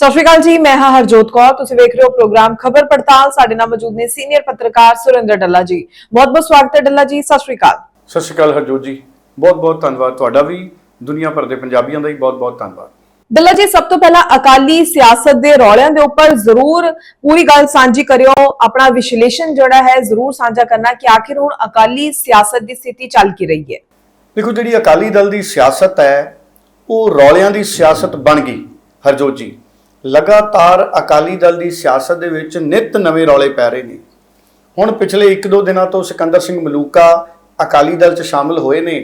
ਸਤਿ ਸ਼੍ਰੀ ਅਕਾਲ ਜੀ ਮੈਂ ਹਾਂ ਹਰਜੋਤ ਕੌਰ। ਤੁਸੀਂ ਵੇਖ ਰਹੇ ਹੋ ਪ੍ਰੋਗਰਾਮ ਖਬਰ ਪੜਤਾਲ। ਸਾਡੇ ਨਾਲ ਮੌਜੂਦ ਨੇ ਸੀਨੀਅਰ ਪੱਤਰਕਾਰ ਸੁਰਿੰਦਰ ਡੱਲਾ ਜੀ। ਬਹੁਤ ਬਹੁਤ ਸਵਾਗਤ ਹੈ ਡੱਲਾ ਜੀ ਸਤਿ ਸ਼੍ਰੀ ਅਕਾਲ। ਸਤਿ ਸ਼੍ਰੀ ਅਕਾਲ ਹਰਜੋਤ ਜੀ। ਬਹੁਤ ਬਹੁਤ ਧੰਨਵਾਦ ਤੁਹਾਡਾ ਵੀ। ਦੁਨੀਆ ਭਰ ਦੇ ਪੰਜਾਬੀਆਂ ਦਾ ਵੀ ਬਹੁਤ ਬਹੁਤ ਧੰਨਵਾਦ। ਡੱਲਾ ਜੀ ਸਭ ਤੋਂ ਪਹਿਲਾਂ ਅਕਾਲੀ ਸਿਆਸਤ ਦੇ ਰੌਲਿਆਂ ਦੇ ਉੱਪਰ ਜ਼ਰੂਰ ਪੂਰੀ ਗੱਲ ਸਾਂਝੀ ਕਰਿਓ। ਆਪਣਾ ਵਿਸ਼ਲੇਸ਼ਣ ਜਿਹੜਾ ਹੈ ਜ਼ਰੂਰ ਸਾਂਝਾ ਕਰਨਾ ਕਿ ਆਖਿਰ ਹੁਣ ਅਕਾਲੀ ਸਿਆਸਤ ਦੀ ਸਥਿਤੀ ਚੱਲ ਕੀ ਰਹੀ ਹੈ। ਦੇਖੋ ਜਿਹੜੀ ਅਕਾਲੀ ਦਲ ਦੀ ਸਿਆਸਤ ਹੈ ਉਹ ਰੌਲਿਆਂ ਦੀ ਸਿਆਸਤ ਬਣ ਗਈ। ਹਰਜੋਤ ਜੀ ਲਗਾਤਾਰ ਅਕਾਲੀ ਦਲ ਦੀ ਸਿਆਸਤ ਦੇ ਵਿੱਚ ਨਿਤ ਨਵੇਂ ਰੌਲੇ ਪੈ ਰਹੇ ਨੇ। ਹੁਣ ਪਿਛਲੇ 1-2 ਦਿਨਾਂ ਤੋਂ ਸਿਕੰਦਰ ਸਿੰਘ ਮਲੂਕਾ ਅਕਾਲੀ ਦਲ 'ਚ ਸ਼ਾਮਲ ਹੋਏ ਨੇ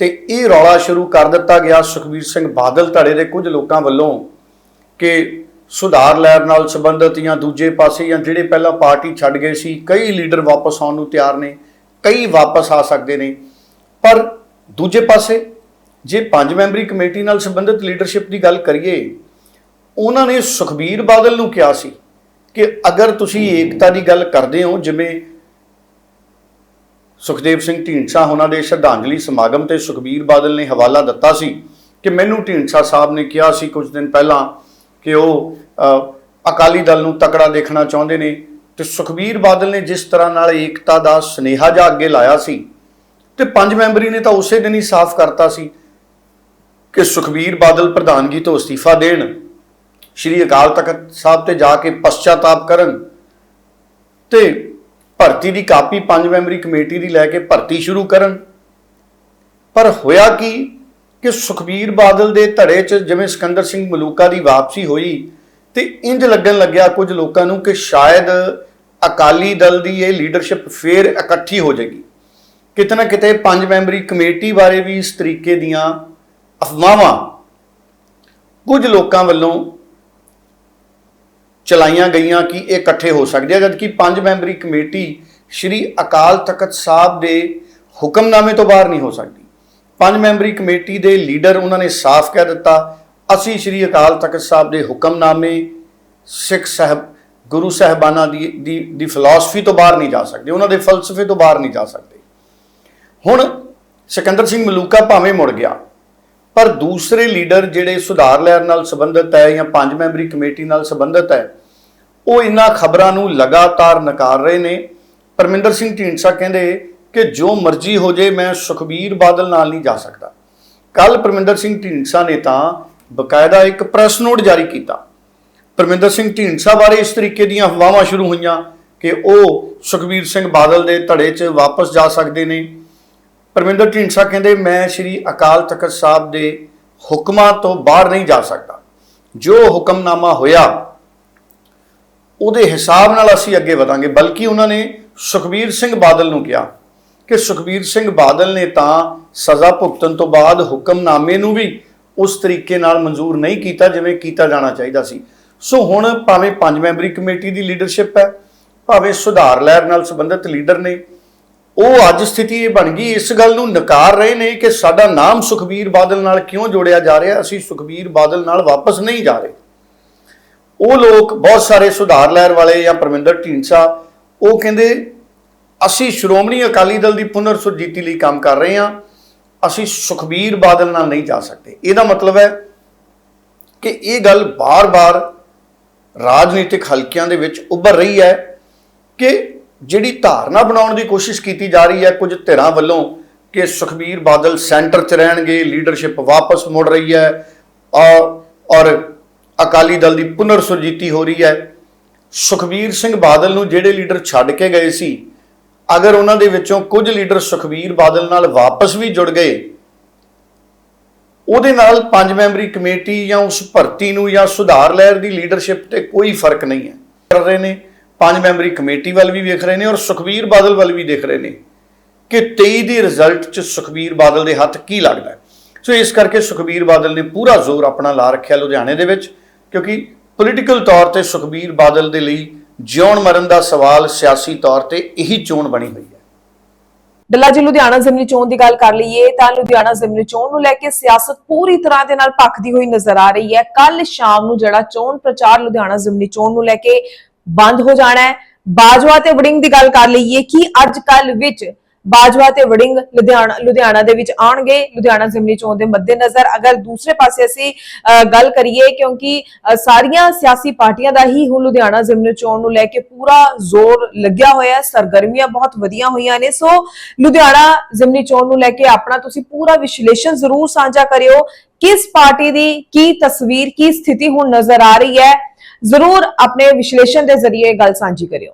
ਤੇ ਇਹ ਰੌਲਾ ਸ਼ੁਰੂ ਕਰ ਦਿੱਤਾ ਗਿਆ ਸੁਖਬੀਰ ਸਿੰਘ ਬਾਦਲ ਧੜੇ ਦੇ ਕੁਝ ਲੋਕਾਂ ਵੱਲੋਂ ਕਿ ਸੁਧਾਰ ਲਹਿਰ ਨਾਲ ਸੰਬੰਧਿਤ ਜਾਂ ਦੂਜੇ ਪਾਸੇ ਜਾਂ ਜਿਹੜੇ ਪਹਿਲਾਂ ਪਾਰਟੀ ਛੱਡ ਗਏ ਸੀ, ਕਈ ਲੀਡਰ ਵਾਪਸ ਆਉਣ ਨੂੰ ਤਿਆਰ ਨੇ, ਕਈ ਵਾਪਸ ਆ ਸਕਦੇ ਨੇ। ਪਰ ਦੂਜੇ ਪਾਸੇ ਜੇ ਪੰਜ ਮੈਂਬਰੀ ਕਮੇਟੀ ਨਾਲ ਸੰਬੰਧਿਤ ਲੀਡਰਸ਼ਿਪ ਦੀ ਗੱਲ ਕਰੀਏ ਉਹਨਾਂ ਨੇ ਸੁਖਬੀਰ ਬਾਦਲ ਨੂੰ ਕਿਹਾ ਸੀ ਕਿ ਅਗਰ ਤੁਸੀਂ ਏਕਤਾ ਦੀ ਗੱਲ ਕਰਦੇ ਹੋ, ਜਿਵੇਂ ਸੁਖਦੇਵ ਸਿੰਘ ਢੀਂਡਸਾ ਉਹਨਾਂ ਦੇ ਸ਼ਰਧਾਂਜਲੀ ਸਮਾਗਮ ਤੇ ਸੁਖਬੀਰ ਬਾਦਲ ਨੇ ਹਵਾਲਾ ਦਿੱਤਾ ਸੀ ਕਿ ਮੈਨੂੰ ਢੀਂਡਸਾ ਸਾਹਿਬ ਨੇ ਕਿਹਾ ਸੀ ਕੁਝ ਦਿਨ ਪਹਿਲਾਂ ਕਿ ਉਹ ਅਕਾਲੀ ਦਲ ਨੂੰ ਤਕੜਾ ਦੇਖਣਾ ਚਾਹੁੰਦੇ ਨੇ ਤੇ ਸੁਖਬੀਰ ਬਾਦਲ ਨੇ ਜਿਸ ਤਰ੍ਹਾਂ ਨਾਲ ਏਕਤਾ ਦਾ ਸਨੇਹਾ ਜਾ ਅੱਗੇ ਲਾਇਆ ਸੀ ਤੇ ਪੰਜ ਮੈਂਬਰੀ ਨੇ ਤਾਂ ਉਸੇ ਦਿਨ ਹੀ ਸਾਫ਼ ਕਰਤਾ ਸੀ ਕਿ ਸੁਖਬੀਰ ਬਾਦਲ ਪ੍ਰਧਾਨਗੀ ਤੋਂ ਅਸਤੀਫਾ ਦੇਣ। ਸ਼੍ਰੀ ਅਕਾਲ ਤਖਤ ਸਾਹਿਬ ਤੇ ਜਾ ਕੇ ਪਛਤਾਤਾਪ ਕਰਨ ਤੇ ਭਰਤੀ ਦੀ ਕਾਪੀ ਪੰਜ ਮੈਂਬਰੀ ਕਮੇਟੀ ਦੀ ਲੈ ਕੇ ਭਰਤੀ ਸ਼ੁਰੂ ਕਰਨ। ਪਰ ਹੋਇਆ ਕੀ ਕਿ ਸੁਖਬੀਰ ਬਾਦਲ ਦੇ ਧੜੇ 'ਚ ਜਿਵੇਂ ਸਿਕੰਦਰ ਸਿੰਘ ਮਲੂਕਾ ਦੀ ਵਾਪਸੀ ਹੋਈ ਤੇ ਇੰਜ ਲੱਗਣ ਲੱਗਿਆ ਕੁਝ ਲੋਕਾਂ ਨੂੰ ਕਿ ਸ਼ਾਇਦ ਅਕਾਲੀ ਦਲ ਦੀ ਇਹ ਲੀਡਰਸ਼ਿਪ ਫੇਰ ਇਕੱਠੀ ਹੋ ਜਾਏਗੀ। ਕਿਤੇ ਨਾ ਕਿਤੇ ਪੰਜ ਮੈਂਬਰੀ ਕਮੇਟੀ ਬਾਰੇ ਵੀ ਇਸ ਤਰੀਕੇ ਦੀਆਂ ਅਫਵਾਹਾਂ ਕੁਝ ਲੋਕਾਂ ਵੱਲੋਂ ਚਲਾਈਆਂ ਗਈਆਂ ਕਿ ਇਹ ਇਕੱਠੇ ਹੋ ਸਕਦੇ ਆ। ਜਦਕਿ ਪੰਜ ਮੈਂਬਰੀ ਕਮੇਟੀ ਸ਼੍ਰੀ ਅਕਾਲ ਤਖਤ ਸਾਹਿਬ ਦੇ ਹੁਕਮਨਾਮੇ ਤੋਂ ਬਾਹਰ ਨਹੀਂ ਹੋ ਸਕਦੀ। ਪੰਜ ਮੈਂਬਰੀ ਕਮੇਟੀ ਦੇ ਲੀਡਰ ਉਹਨਾਂ ਨੇ ਸਾਫ਼ ਕਹਿ ਦਿੱਤਾ, ਅਸੀਂ ਸ਼੍ਰੀ ਅਕਾਲ ਤਖਤ ਸਾਹਿਬ ਦੇ ਹੁਕਮਨਾਮੇ ਸਿੱਖ ਸਾਹਿਬ, ਗੁਰੂ ਸਾਹਿਬਾਨਾਂ ਦੀ ਦੀ ਦੀ ਫਿਲਾਸਫੀ ਤੋਂ ਬਾਹਰ ਨਹੀਂ ਜਾ ਸਕਦੇ, ਉਹਨਾਂ ਦੇ ਫਲਸਫੇ ਤੋਂ ਬਾਹਰ ਨਹੀਂ ਜਾ ਸਕਦੇ। ਹੁਣ ਸਿਕੰਦਰ ਸਿੰਘ ਮਲੂਕਾ ਭਾਵੇਂ ਮੁੜ ਗਿਆ। ਪਰ ਦੂਸਰੇ ਲੀਡਰ ਜਿਹੜੇ ਸੁਧਾਰ ਲਹਿਰ ਨਾਲ ਸੰਬੰਧਿਤ ਹੈ ਜਾਂ ਪੰਜ ਮੈਂਬਰੀ ਕਮੇਟੀ ਨਾਲ ਸੰਬੰਧਿਤ ਹੈ, ਉਹ ਇਨ੍ਹਾਂ ਖਬਰਾਂ ਨੂੰ ਲਗਾਤਾਰ ਨਕਾਰ ਰਹੇ ਨੇ। ਪਰਮਿੰਦਰ ਸਿੰਘ ਢੀਂਡਸਾ ਕਹਿੰਦੇ ਕਿ ਜੋ ਮਰਜ਼ੀ ਹੋ ਜੇ, ਮੈਂ ਸੁਖਬੀਰ ਬਾਦਲ ਨਾਲ ਨਹੀਂ ਜਾ ਸਕਦਾ। ਕੱਲ ਪਰਮਿੰਦਰ ਸਿੰਘ ਢੀਂਡਸਾ ਨੇ ਤਾਂ ਬਕਾਇਦਾ ਇੱਕ ਪ੍ਰੈਸ ਨੋਟ ਜਾਰੀ ਕੀਤਾ। ਪਰਮਿੰਦਰ ਸਿੰਘ ਢੀਂਡਸਾ ਬਾਰੇ ਇਸ ਤਰੀਕੇ ਦੀਆਂ ਅਫਵਾਹਾਂ ਸ਼ੁਰੂ ਹੋਈਆਂ ਕਿ ਉਹ ਸੁਖਬੀਰ ਸਿੰਘ ਬਾਦਲ ਦੇ ਧੜੇ 'ਚ ਵਾਪਸ ਜਾ ਸਕਦੇ ਨੇ। ਪਰਮਿੰਦਰ ਢੀਂਡਸਾ ਕਹਿੰਦੇ, ਮੈਂ ਸ਼੍ਰੀ ਅਕਾਲ ਤਖਤ ਸਾਹਿਬ ਦੇ ਹੁਕਮਾਂ ਤੋਂ ਬਾਹਰ ਨਹੀਂ ਜਾ ਸਕਦਾ। ਜੋ ਹੁਕਮਨਾਮਾ ਹੋਇਆ, ਉਹਦੇ ਹਿਸਾਬ ਨਾਲ ਅਸੀਂ ਅੱਗੇ ਵਧਾਂਗੇ। ਬਲਕਿ ਉਹਨਾਂ ਨੇ ਸੁਖਬੀਰ ਸਿੰਘ ਬਾਦਲ ਨੂੰ ਕਿਹਾ ਕਿ ਸੁਖਬੀਰ ਸਿੰਘ ਬਾਦਲ ਨੇ ਤਾਂ ਸਜ਼ਾ ਭੁਗਤਣ ਤੋਂ ਬਾਅਦ ਹੁਕਮਨਾਮੇ ਨੂੰ ਵੀ ਉਸ ਤਰੀਕੇ ਨਾਲ ਮਨਜ਼ੂਰ ਨਹੀਂ ਕੀਤਾ ਜਿਵੇਂ ਕੀਤਾ ਜਾਣਾ ਚਾਹੀਦਾ ਸੀ। ਸੋ ਹੁਣ ਭਾਵੇਂ ਪੰਜ ਮੈਂਬਰੀ ਕਮੇਟੀ ਦੀ ਲੀਡਰਸ਼ਿਪ ਹੈ, ਭਾਵੇਂ ਸੁਧਾਰ ਲਹਿਰ ਨਾਲ ਸੰਬੰਧਿਤ ਲੀਡਰ ਨੇ ਉਹ ਅੱਜ ਸਥਿਤੀ ਇਹ ਬਣ ਗਈ। ਇਸ ਗੱਲ ਨੂੰ ਨਕਾਰ ਰਹੇ ਨੇ ਕਿ ਸਾਡਾ ਨਾਮ ਸੁਖਬੀਰ ਬਾਦਲ ਨਾਲ ਕਿਉਂ ਜੋੜਿਆ ਜਾ ਰਿਹਾ? ਅਸੀਂ ਸੁਖਬੀਰ ਬਾਦਲ ਨਾਲ ਵਾਪਸ ਨਹੀਂ ਜਾ ਰਹੇ। ਉਹ ਲੋਕ ਬਹੁਤ ਸਾਰੇ ਸੁਧਾਰ ਲਹਿਰ ਵਾਲੇ ਜਾਂ ਪਰਮਿੰਦਰ ਢੀਂਡਸਾ, ਉਹ ਕਹਿੰਦੇ, ਅਸੀਂ ਸ਼੍ਰੋਮਣੀ ਅਕਾਲੀ ਦਲ ਦੀ ਪੁਨਰ ਸੁਰਜੀਤੀ ਲਈ ਕੰਮ ਕਰ ਰਹੇ ਹਾਂ। ਅਸੀਂ ਸੁਖਬੀਰ ਬਾਦਲ ਨਾਲ ਨਹੀਂ ਜਾ ਸਕਦੇ। ਇਹਦਾ ਮਤਲਬ ਹੈ ਕਿ ਇਹ ਗੱਲ ਬਾਰ-ਬਾਰ ਰਾਜਨੀਤਿਕ ਹਲਕਿਆਂ ਦੇ ਵਿੱਚ ਉੱਭਰ ਰਹੀ ਹੈ ਕਿ ਜਿਹੜੀ ਧਾਰਨਾ ਬਣਾਉਣ ਦੀ ਕੋਸ਼ਿਸ਼ ਕੀਤੀ ਜਾ ਰਹੀ ਹੈ, ਕੁਝ ਧਿਰਾਂ ਵੱਲੋਂ ਕਿ ਸੁਖਬੀਰ ਬਾਦਲ ਸੈਂਟਰ 'ਚ ਰਹਿਣਗੇ, ਲੀਡਰਸ਼ਿਪ ਵਾਪਸ ਮੁੜ ਰਹੀ ਹੈ, ਔਰ ਔਰ ਅਕਾਲੀ ਦਲ ਦੀ ਪੁਨਰ ਸੁਰਜੀਤੀ ਹੋ ਰਹੀ ਹੈ। ਸੁਖਬੀਰ ਸਿੰਘ ਬਾਦਲ ਨੂੰ ਜਿਹੜੇ ਲੀਡਰ ਛੱਡ ਕੇ ਗਏ ਸੀ, ਅਗਰ ਉਹਨਾਂ ਦੇ ਵਿੱਚੋਂ ਕੁਝ ਲੀਡਰ ਸੁਖਬੀਰ ਬਾਦਲ ਨਾਲ ਵਾਪਸ ਵੀ ਜੁੜ ਗਏ, ਉਹਦੇ ਨਾਲ ਪੰਜ ਮੈਂਬਰੀ ਕਮੇਟੀ ਜਾਂ ਉਸ ਭਰਤੀ ਨੂੰ ਜਾਂ ਸੁਧਾਰ ਲਹਿਰ ਦੀ ਲੀਡਰਸ਼ਿਪ ਤੇ ਕੋਈ ਫ਼ਰਕ ਨਹੀਂ ਹੈ। ਕਰ ਰਹੇ ਨੇ। ਪੰਜ ਮੈਂਬਰੀ ਕਮੇਟੀ ਵੱਲ ਵੀ ਵੇਖ ਰਹੇ ਨੇ ਔਰ ਸੁਖਬੀਰ ਬਾਦਲ ਵੱਲ ਵੀ ਦੇਖ ਰਹੇ ਨੇ ਕਿ 23 ਦੀ ਰਿਜ਼ਲਟ 'ਚ ਸੁਖਬੀਰ ਬਾਦਲ ਦੇ ਹੱਥ ਕੀ ਲੱਗਦਾ ਸੋ ਇਸ ਕਰਕੇ ਸੁਖਬੀਰ ਬਾਦਲ ਨੇ ਪੂਰਾ ਜ਼ੋਰ ਆਪਣਾ ਲਾ ਰੱਖਿਆ ਲੁਧਿਆਣੇ ਦੇ ਵਿੱਚ, ਕਿਉਂਕਿ ਪੋਲੀਟੀਕਲ ਤੌਰ ਤੇ ਸੁਖਬੀਰ ਬਾਦਲ ਦੇ ਲਈ ਜਿਉਣ ਮਰਨ ਦਾ ਸਵਾਲ ਸਿਆਸੀ ਤੌਰ ਤੇ ਇਹੀ ਚੋਣ ਬਣੀ ਹੋਈ ਹੈ। ਡੱਲਾ ਜੀ ਲੁਧਿਆਣਾ ਜ਼ਿਮਨੀ ਚੋਣ ਦੀ ਗੱਲ ਕਰ ਲਈਏ ਤਾਂ ਲੁਧਿਆਣਾ ਜ਼ਿਮਨੀ ਚੋਣ ਨੂੰ ਲੈ ਕੇ ਸਿਆਸਤ ਪੂਰੀ ਤਰ੍ਹਾਂ ਦੇ ਨਾਲ ਭਖਦੀ ਹੋਈ ਨਜ਼ਰ ਆ ਰਹੀ ਹੈ। ਕੱਲ ਸ਼ਾਮ ਨੂੰ ਜਿਹੜਾ ਚੋਣ ਪ੍ਰਚਾਰ ਲੁਧਿਆਣਾ ਜ਼ਿਮਨੀ ਚੋਣ ਨੂੰ ਲੈ ਕੇ ਬੰਦ ਹੋ ਜਾਣਾ ਹੈ। ਬਾਜਵਾ ਤੇ ਵੜਿੰਗ ਦੀ ਗੱਲ ਕਰ ਲਈਏ ਕਿ ਅੱਜ ਕੱਲ ਵਿੱਚ ਬਾਜਵਾ ਤੇ ਵੜਿੰਗ ਲੁਧਿਆਣਾ ਲੁਧਿਆਣਾ ਦੇ ਵਿੱਚ ਆਣਗੇ ਲੁਧਿਆਣਾ ਜ਼ਿਮਨੀ ਚੋਣ ਦੇ ਮੱਦੇਨਜ਼ਰ ਅਗਰ ਦੂਸਰੇ ਪਾਸੇ ਅਸੀਂ ਅ, ਗੱਲ ਕਰੀਏ ਕਿਉਂਕਿ ਸਾਰੀਆਂ ਸਿਆਸੀ ਪਾਰਟੀਆਂ ਦਾ ਹੀ ਹੁਣ ਲੁਧਿਆਣਾ ਜ਼ਿਮਨੀ ਚੋਣ ਨੂੰ ਲੈ ਕੇ ਪੂਰਾ ਜ਼ੋਰ ਲੱਗਿਆ ਹੋਇਆ ਹੈ। ਸਰਗਰਮੀਆਂ ਬਹੁਤ ਵਧੀਆਂ ਹੋਈਆਂ ਨੇ। ਸੋ ਲੁਧਿਆਣਾ ਜ਼ਿਮਨੀ ਚੋਣ ਨੂੰ ਲੈ ਕੇ ਆਪਣਾ ਤੁਸੀਂ ਪੂਰਾ ਵਿਸ਼ਲੇਸ਼ਣ ਜ਼ਰੂਰ ਸਾਂਝਾ ਕਰਿਓ। ਕਿਸ ਪਾਰਟੀ ਦੀ ਕੀ ਤਸਵੀਰ ਕੀ ਸਥਿਤੀ ਹੁਣ ਨਜ਼ਰ ਆ ਰਹੀ ਹੈ? ਜ਼ਰੂਰ ਆਪਣੇ ਵਿਸ਼ਲੇਸ਼ਣ ਦੇ ਜ਼ਰੀਏ ਗੱਲ ਸਾਂਝੀ ਕਰਿਓ।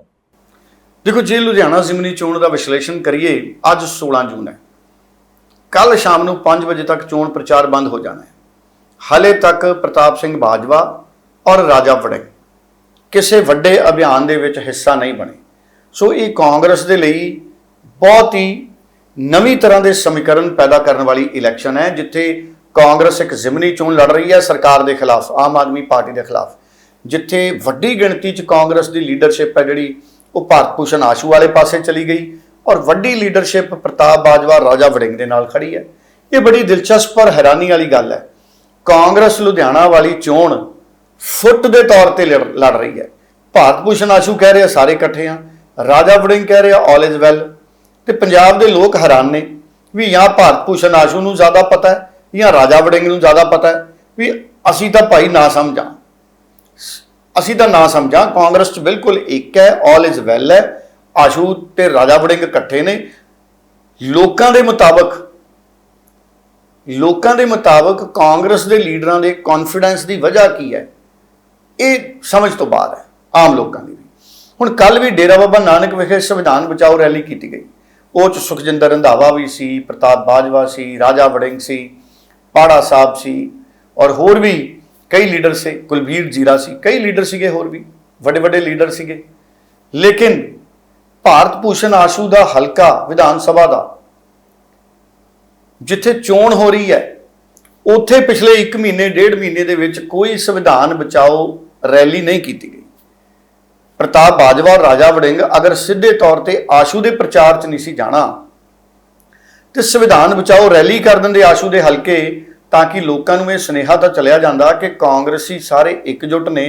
ਦੇਖੋ, ਜੇ ਲੁਧਿਆਣਾ ਜ਼ਿਮਨੀ ਚੋਣ ਦਾ ਵਿਸ਼ਲੇਸ਼ਣ ਕਰੀਏ, ਅੱਜ 16 ਜੂਨ ਹੈ। ਕੱਲ ਸ਼ਾਮ ਨੂੰ 5 ਵਜੇ ਤੱਕ ਚੋਣ ਪ੍ਰਚਾਰ ਬੰਦ ਹੋ ਜਾਣਾ ਹੈ। ਹਲੇ ਤੱਕ ਪ੍ਰਤਾਪ ਸਿੰਘ ਬਾਜਵਾ ਔਰ ਰਾਜਾ ਵੜਿੰਗ ਕਿਸੇ ਵੱਡੇ ਅਭਿਆਨ ਦੇ ਵਿੱਚ ਹਿੱਸਾ ਨਹੀਂ ਬਣੇ। ਸੋ ਇਹ ਕਾਂਗਰਸ ਦੇ ਲਈ ਬਹੁਤ ਹੀ ਨਵੀਂ ਤਰ੍ਹਾਂ ਦੇ ਸਮੀਕਰਨ ਪੈਦਾ ਕਰਨ ਵਾਲੀ ਇਲੈਕਸ਼ਨ ਹੈ, ਜਿੱਥੇ ਕਾਂਗਰਸ ਇੱਕ ਜ਼ਿਮਨੀ ਚੋਣ ਲੜ ਰਹੀ ਹੈ, ਸਰਕਾਰ ਦੇ ਖਿਲਾਫ, ਆਮ ਆਦਮੀ ਪਾਰਟੀ ਦੇ ਖਿਲਾਫ। ਜਿੱਥੇ ਵੱਡੀ ਗਿਣਤੀ 'ਚ ਕਾਂਗਰਸ ਦੀ ਲੀਡਰਸ਼ਿਪ ਹੈ ਜਿਹੜੀ, ਉਹ ਭਾਰਤ ਭੂਸ਼ਣ ਆਸ਼ੂ ਵਾਲੇ ਪਾਸੇ ਚਲੀ ਗਈ ਔਰ ਵੱਡੀ ਲੀਡਰਸ਼ਿਪ ਪ੍ਰਤਾਪ ਬਾਜਵਾ ਰਾਜਾ ਵੜਿੰਗ ਦੇ ਨਾਲ ਖੜੀ ਹੈ। ਇਹ ਬੜੀ ਦਿਲਚਸਪ ਪਰ ਹੈਰਾਨੀ ਵਾਲੀ ਗੱਲ ਹੈ। ਕਾਂਗਰਸ ਲੁਧਿਆਣਾ ਵਾਲੀ ਚੋਣ ਫੁੱਟ ਦੇ ਤੌਰ ਤੇ ਲੜ ਲੜ ਰਹੀ ਹੈ। ਭਾਰਤ ਭੂਸ਼ਣ ਆਸ਼ੂ ਕਹਿ ਰਿਹਾ ਸਾਰੇ ਇਕੱਠੇ ਆ। ਰਾਜਾ ਵੜਿੰਗ ਕਹਿ ਰਿਹਾ ਆਲ ਇਜ਼ ਵੈਲ ਤੇ ਪੰਜਾਬ ਦੇ ਲੋਕ ਹੈਰਾਨ ਨੇ ਵੀ ਜਾਂ ਭਾਰਤ ਭੂਸ਼ਣ ਆਸ਼ੂ ਨੂੰ ਜ਼ਿਆਦਾ ਪਤਾ ਹੈ ਜਾਂ ਰਾਜਾ ਵੜਿੰਗ ਨੂੰ ਜ਼ਿਆਦਾ ਪਤਾ ਹੈ ਵੀ ਅਸੀਂ ਤਾਂ ਭਾਈ ਨਾ ਸਮਝਾਂ। ਅਸੀਂ ਤਾਂ ਨਾ ਸਮਝਾਂ, ਕਾਂਗਰਸ ਚ ਬਿਲਕੁਲ ਇੱਕ ਹੈ ਆਲ ਇਜ਼ ਵੈਲ ਹੈ। ਆਸ਼ੂ ਤੇ ਰਾਜਾ ਵੜਿੰਗ ਇਕੱਠੇ ਨੇ। ਲੋਕਾਂ ਦੇ ਮੁਤਾਬਕ, ਲੋਕਾਂ ਦੇ ਮੁਤਾਬਕ ਕਾਂਗਰਸ ਦੇ ਲੀਡਰਾਂ ਦੇ ਕੌਨਫੀਡੈਂਸ ਦੀ ਵਜ੍ਹਾ ਕੀ ਹੈ? ਇਹ ਸਮਝ ਤੋਂ ਬਾਹਰ ਹੈ, ਆਮ ਲੋਕਾਂ ਦੀ। ਵੀ ਹੁਣ ਕੱਲ ਵੀ ਡੇਰਾ ਬਾਬਾ ਨਾਨਕ ਵਿਖੇ ਸੰਵਿਧਾਨ ਬਚਾਓ ਰੈਲੀ ਕੀਤੀ ਗਈ। ਉਹ ਚ ਸੁਖਜਿੰਦਰ ਰੰਧਾਵਾ ਵੀ ਸੀ, ਪ੍ਰਤਾਪ ਬਾਜਵਾ ਸੀ, ਰਾਜਾ ਵੜਿੰਗ ਸੀ, ਪਾੜਾ ਸਾਹਿਬ ਸੀ, ਔਰ ਹੋਰ ਵੀ ਕਈ ਲੀਡਰ ਸੀ, ਕੁਲਵੀਰ ਜੀਰਾ ਸੀ, ਕਈ ਲੀਡਰ ਸੀਗੇ ਹੋਰ ਵੀ, ਵੱਡੇ ਵੱਡੇ ਲੀਡਰ ਸੀਗੇ। ਲੇਕਿਨ ਭਾਰਤ ਭੂਸ਼ਣ ਆਸ਼ੂ ਦਾ ਹਲਕਾ ਵਿਧਾਨ ਸਭਾ ਦਾ, ਜਿੱਥੇ ਚੋਣ ਹੋ ਰਹੀ ਹੈ, ਉੱਥੇ ਪਿਛਲੇ 1 ਮਹੀਨੇ, ਡੇਢ ਮਹੀਨੇ ਦੇ ਵਿੱਚ ਕੋਈ ਸੰਵਿਧਾਨ ਬਚਾਓ ਰੈਲੀ ਨਹੀਂ ਕੀਤੀ ਗਈ। ਪ੍ਰਤਾਪ ਬਾਜਵਾ, ਰਾਜਾ ਵੜਿੰਗ ਅਗਰ ਸਿੱਧੇ ਤੌਰ ਤੇ ਆਸ਼ੂ ਦੇ ਪ੍ਰਚਾਰ 'ਚ ਨਹੀਂ ਸੀ ਜਾਣਾ, ਤੇ ਸੰਵਿਧਾਨ ਬਚਾਓ ਰੈਲੀ ਕਰ ਦਿੰਦੇ ਆਸ਼ੂ ਦੇ ਹਲਕੇ ਤਾਂ ਕਿ ਲੋਕਾਂ ਨੂੰ ਇਹ ਸੁਨੇਹਾ ਤਾਂ ਚਲਿਆ ਜਾਂਦਾ ਕਿ ਕਾਂਗਰਸੀ ਸਾਰੇ ਇਕਜੁੱਟ ਨੇ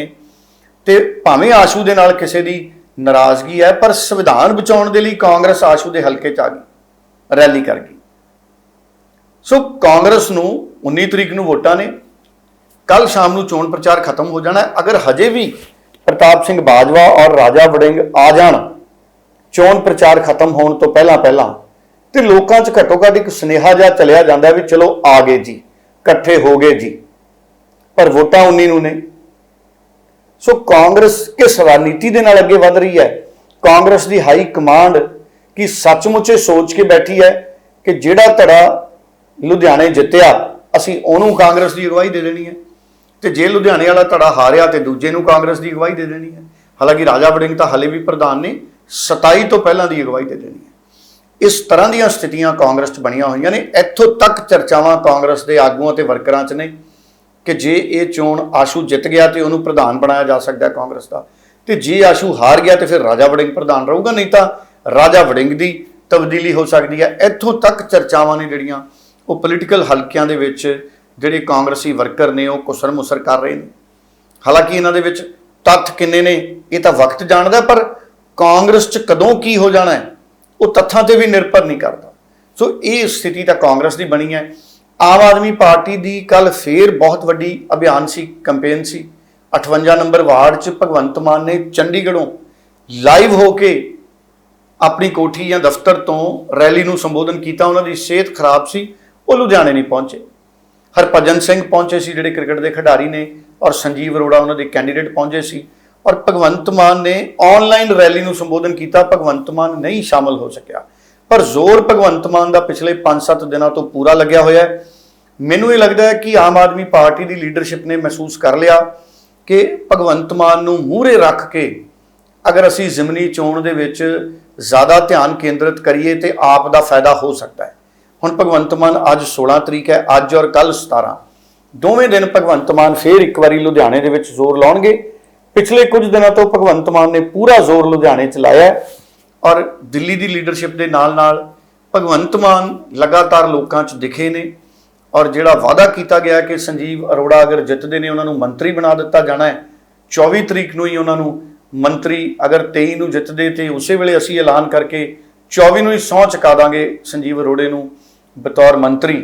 ਤੇ ਭਾਵੇਂ ਆਸ਼ੂ ਦੇ ਨਾਲ ਕਿਸੇ ਦੀ ਨਾਰਾਜ਼ਗੀ ਹੈ, ਪਰ ਸੰਵਿਧਾਨ ਬਚਾਉਣ ਦੇ ਲਈ ਕਾਂਗਰਸ ਆਸ਼ੂ ਦੇ ਹਲਕੇ 'ਚ ਆ ਗਈ, ਰੈਲੀ ਕਰ ਗਈ। ਸੋ ਕਾਂਗਰਸ ਨੂੰ 19 ਤਰੀਕ ਨੂੰ ਵੋਟਾਂ ਨੇ ਕੱਲ ਸ਼ਾਮ ਨੂੰ ਚੋਣ ਪ੍ਰਚਾਰ ਖਤਮ ਹੋ ਜਾਣਾ, ਅਗਰ ਹਜੇ ਵੀ ਪ੍ਰਤਾਪ ਸਿੰਘ ਬਾਜਵਾ ਔਰ ਰਾਜਾ ਵੜਿੰਗ ਆ ਜਾਣ, ਚੋਣ ਪ੍ਰਚਾਰ ਖਤਮ ਹੋਣ ਤੋਂ ਪਹਿਲਾਂ ਪਹਿਲਾਂ ਤੇ ਲੋਕਾਂ 'ਚ ਘੱਟੋ ਘੱਟ ਇੱਕ ਸੁਨੇਹਾ ਜਿਹਾ ਚਲਿਆ ਜਾਂਦਾ ਵੀ ਚਲੋ ਆ ਗਏ ਜੀ। ਇਕੱਠੇ ਹੋ ਗਏ ਜੀ, ਪਰ ਵੋਟਾਂ 19 ਨੂੰ ਨੇ। ਸੋ ਕਾਂਗਰਸ ਕਿਸ ਰਣਨੀਤੀ ਦੇ ਨਾਲ ਅੱਗੇ ਵਧ ਰਹੀ ਹੈ? ਕਾਂਗਰਸ ਦੀ ਹਾਈ ਕਮਾਂਡ ਕੀ ਸੱਚਮੁੱਚ ਇਹ ਸੋਚ ਕੇ ਬੈਠੀ ਹੈ ਕਿ ਜਿਹੜਾ ਧੜਾ ਲੁਧਿਆਣੇ ਜਿੱਤਿਆ, ਅਸੀਂ ਉਹਨੂੰ ਕਾਂਗਰਸ ਦੀ ਅਗਵਾਈ ਦੇ ਦੇਣੀ ਹੈ। ਤੇ ਜੇ ਲੁਧਿਆਣੇ ਵਾਲਾ ਧੜਾ ਹਾਰਿਆ ਤੇ ਦੂਜੇ ਨੂੰ ਕਾਂਗਰਸ ਦੀ ਅਗਵਾਈ ਦੇ ਦੇਣੀ ਹੈ। ਹਾਲਾਂਕਿ ਰਾਜਾ ਵੜਿੰਗ ਤਾਂ ਹਲੇ ਵੀ ਪ੍ਰਧਾਨ ਨੇ 27 ਤੋਂ ਪਹਿਲਾਂ ਦੀ ਅਗਵਾਈ ਦੇ ਦੇਣੀ ਹੈ। ਇਸ ਤਰ੍ਹਾਂ ਦੀਆਂ ਸਥਿਤੀਆਂ ਕਾਂਗਰਸ 'ਚ ਬਣੀਆਂ ਹੋਈਆਂ ਨੇ। ਇੱਥੋਂ ਤੱਕ ਚਰਚਾਵਾਂ ਕਾਂਗਰਸ ਦੇ ਆਗੂਆਂ ਤੇ ਵਰਕਰਾਂ 'ਚ ਨੇ ਕਿ ਜੇ ਇਹ ਚੋਣ ਆਸ਼ੂ ਜਿੱਤ ਗਿਆ ਤੇ ਉਹਨੂੰ ਪ੍ਰਧਾਨ ਬਣਾਇਆ ਜਾ ਸਕਦਾ ਕਾਂਗਰਸ ਦਾ। ਤੇ ਜੇ ਆਸ਼ੂ ਹਾਰ ਗਿਆ ਤੇ ਫਿਰ ਰਾਜਾ ਵੜਿੰਗ ਪ੍ਰਧਾਨ ਰਹੂਗਾ, ਨਹੀਂ ਤਾਂ ਰਾਜਾ ਵੜਿੰਗ ਦੀ ਤਬਦੀਲੀ ਹੋ ਸਕਦੀ ਹੈ। ਇੱਥੋਂ ਤੱਕ ਚਰਚਾਵਾਂ ਨੇ ਜਿਹੜੀਆਂ, ਉਹ ਪੋਲੀਟੀਕਲ ਹਲਕਿਆਂ ਦੇ ਵਿੱਚ ਜਿਹੜੇ ਕਾਂਗਰਸੀ ਵਰਕਰ ਨੇ, ਉਹ ਕੁਸਰ ਮੁਸਰ ਕਰ ਰਹੇ ਨੇ। ਹਾਲਾਂਕਿ ਇਹਨਾਂ ਦੇ ਵਿੱਚ ਤੱਥ ਕਿੰਨੇ ਨੇ, ਇਹ ਤਾਂ ਵਕਤ ਜਾਣਦਾ ਪਰ ਕਾਂਗਰਸ 'ਚ ਕਦੋਂ ਕੀ ਹੋ ਜਾਣਾ ਹੈ? ਉਹ ਤੱਥਾਂ ਤੇ ਵੀ ਨਿਰਭਰ ਨਹੀਂ ਕਰਦਾ। ਸੋ ਇਹ ਸਥਿਤੀ ਤਾਂ ਕਾਂਗਰਸ ਦੀ ਬਣੀ ਹੈ। ਆਮ ਆਦਮੀ ਪਾਰਟੀ ਦੀ ਕੱਲ ਫੇਰ ਬਹੁਤ ਵੱਡੀ ਅਭਿਆਨ ਸੀ ਕੈਂਪੇਨ ਸੀ। 58 ਨੰਬਰ ਵਾਰਡ 'ਚ ਭਗਵੰਤ ਮਾਨ ਨੇ ਚੰਡੀਗੜ੍ਹੋਂ ਲਾਈਵ ਹੋ ਕੇ ਆਪਣੀ ਕੋਠੀ ਜਾਂ ਦਫ਼ਤਰ ਤੋਂ ਰੈਲੀ ਨੂੰ ਸੰਬੋਧਨ ਕੀਤਾ। ਉਹਨਾਂ ਦੀ ਸਿਹਤ ਖਰਾਬ ਸੀ, ਉਹ ਲੁਧਿਆਣੇ ਨਹੀਂ ਪਹੁੰਚੇ। ਹਰਭਜਨ ਸਿੰਘ ਪਹੁੰਚੇ ਸੀ, ਜਿਹੜੇ ਕ੍ਰਿਕਟ ਦੇ ਖਿਡਾਰੀ ਨੇ, ਔਰ ਸੰਜੀਵ ਅਰੋੜਾ ਉਹਨਾਂ ਦੇ ਕੈਂਡੀਡੇਟ ਪਹੁੰਚੇ ਸੀ। ਔਰ ਭਗਵੰਤ ਮਾਨ ਨੇ ਆਨਲਾਈਨ ਰੈਲੀ ਨੂੰ ਸੰਬੋਧਨ ਕੀਤਾ, ਭਗਵੰਤ ਮਾਨ ਨਹੀਂ ਸ਼ਾਮਲ ਹੋ ਸਕਿਆ। ਪਰ ਜ਼ੋਰ ਭਗਵੰਤ ਮਾਨ ਦਾ ਪਿਛਲੇ 5-7 ਦਿਨਾਂ ਤੋਂ ਪੂਰਾ ਲੱਗਿਆ ਹੋਇਆ ਹੈ। ਮੈਨੂੰ ਇਹ ਲੱਗਦਾ ਹੈ ਕਿ ਆਮ ਆਦਮੀ ਪਾਰਟੀ ਦੀ ਲੀਡਰਸ਼ਿਪ ਨੇ ਮਹਿਸੂਸ ਕਰ ਲਿਆ ਕਿ ਭਗਵੰਤ ਮਾਨ ਨੂੰ ਮੂਹਰੇ ਰੱਖ ਕੇ ਅਗਰ ਅਸੀਂ ਜ਼ਿਮਨੀ ਚੋਣ ਦੇ ਵਿੱਚ ਜ਼ਿਆਦਾ ਧਿਆਨ ਕੇਂਦਰਿਤ ਕਰੀਏ ਤੇ ਆਪ ਦਾ ਫਾਇਦਾ ਹੋ ਸਕਦਾ ਹੈ। ਹੁਣ ਭਗਵੰਤ ਮਾਨ ਅੱਜ 16 ਤਰੀਕ ਹੈ, ਅੱਜ ਔਰ ਕੱਲ 17 ਦੋਵੇਂ ਦਿਨ ਭਗਵੰਤ ਮਾਨ ਫੇਰ ਇੱਕ ਵਾਰੀ ਲੁਧਿਆਣੇ ਦੇ ਵਿੱਚ ਜ਼ੋਰ ਲਾਉਣਗੇ। ਪਿਛਲੇ ਕੁਝ ਦਿਨਾਂ ਤੋਂ ਭਗਵੰਤ ਮਾਨ ਨੇ ਪੂਰਾ ਜ਼ੋਰ ਲੁਧਿਆਣੇ 'ਚ ਲਾਇਆ ਔਰ ਦਿੱਲੀ ਦੀ ਲੀਡਰਸ਼ਿਪ ਦੇ ਨਾਲ ਨਾਲ ਭਗਵੰਤ ਮਾਨ ਲਗਾਤਾਰ ਲੋਕਾਂ 'ਚ ਦਿਖੇ ਨੇ ਔਰ ਜਿਹੜਾ ਵਾਅਦਾ ਕੀਤਾ ਗਿਆ ਕਿ ਸੰਜੀਵ ਅਰੋੜਾ ਅਗਰ ਜਿੱਤਦੇ ਨੇ, ਉਹਨਾਂ ਨੂੰ ਮੰਤਰੀ ਬਣਾ ਦਿੱਤਾ ਜਾਣਾ ਹੈ। 24 ਤਰੀਕ ਨੂੰ ਹੀ ਉਹਨਾਂ ਨੂੰ ਮੰਤਰੀ ਅਗਰ 23 ਨੂੰ ਜਿੱਤਦੇ ਤੇ ਉਸੇ ਵੇਲੇ ਅਸੀਂ ਐਲਾਨ ਕਰਕੇ 24 ਨੂੰ ਹੀ ਸਹੁੰ ਚੁਕਾ ਦਾਂਗੇ ਸੰਜੀਵ ਅਰੋੜੇ ਨੂੰ ਬਤੌਰ ਮੰਤਰੀ।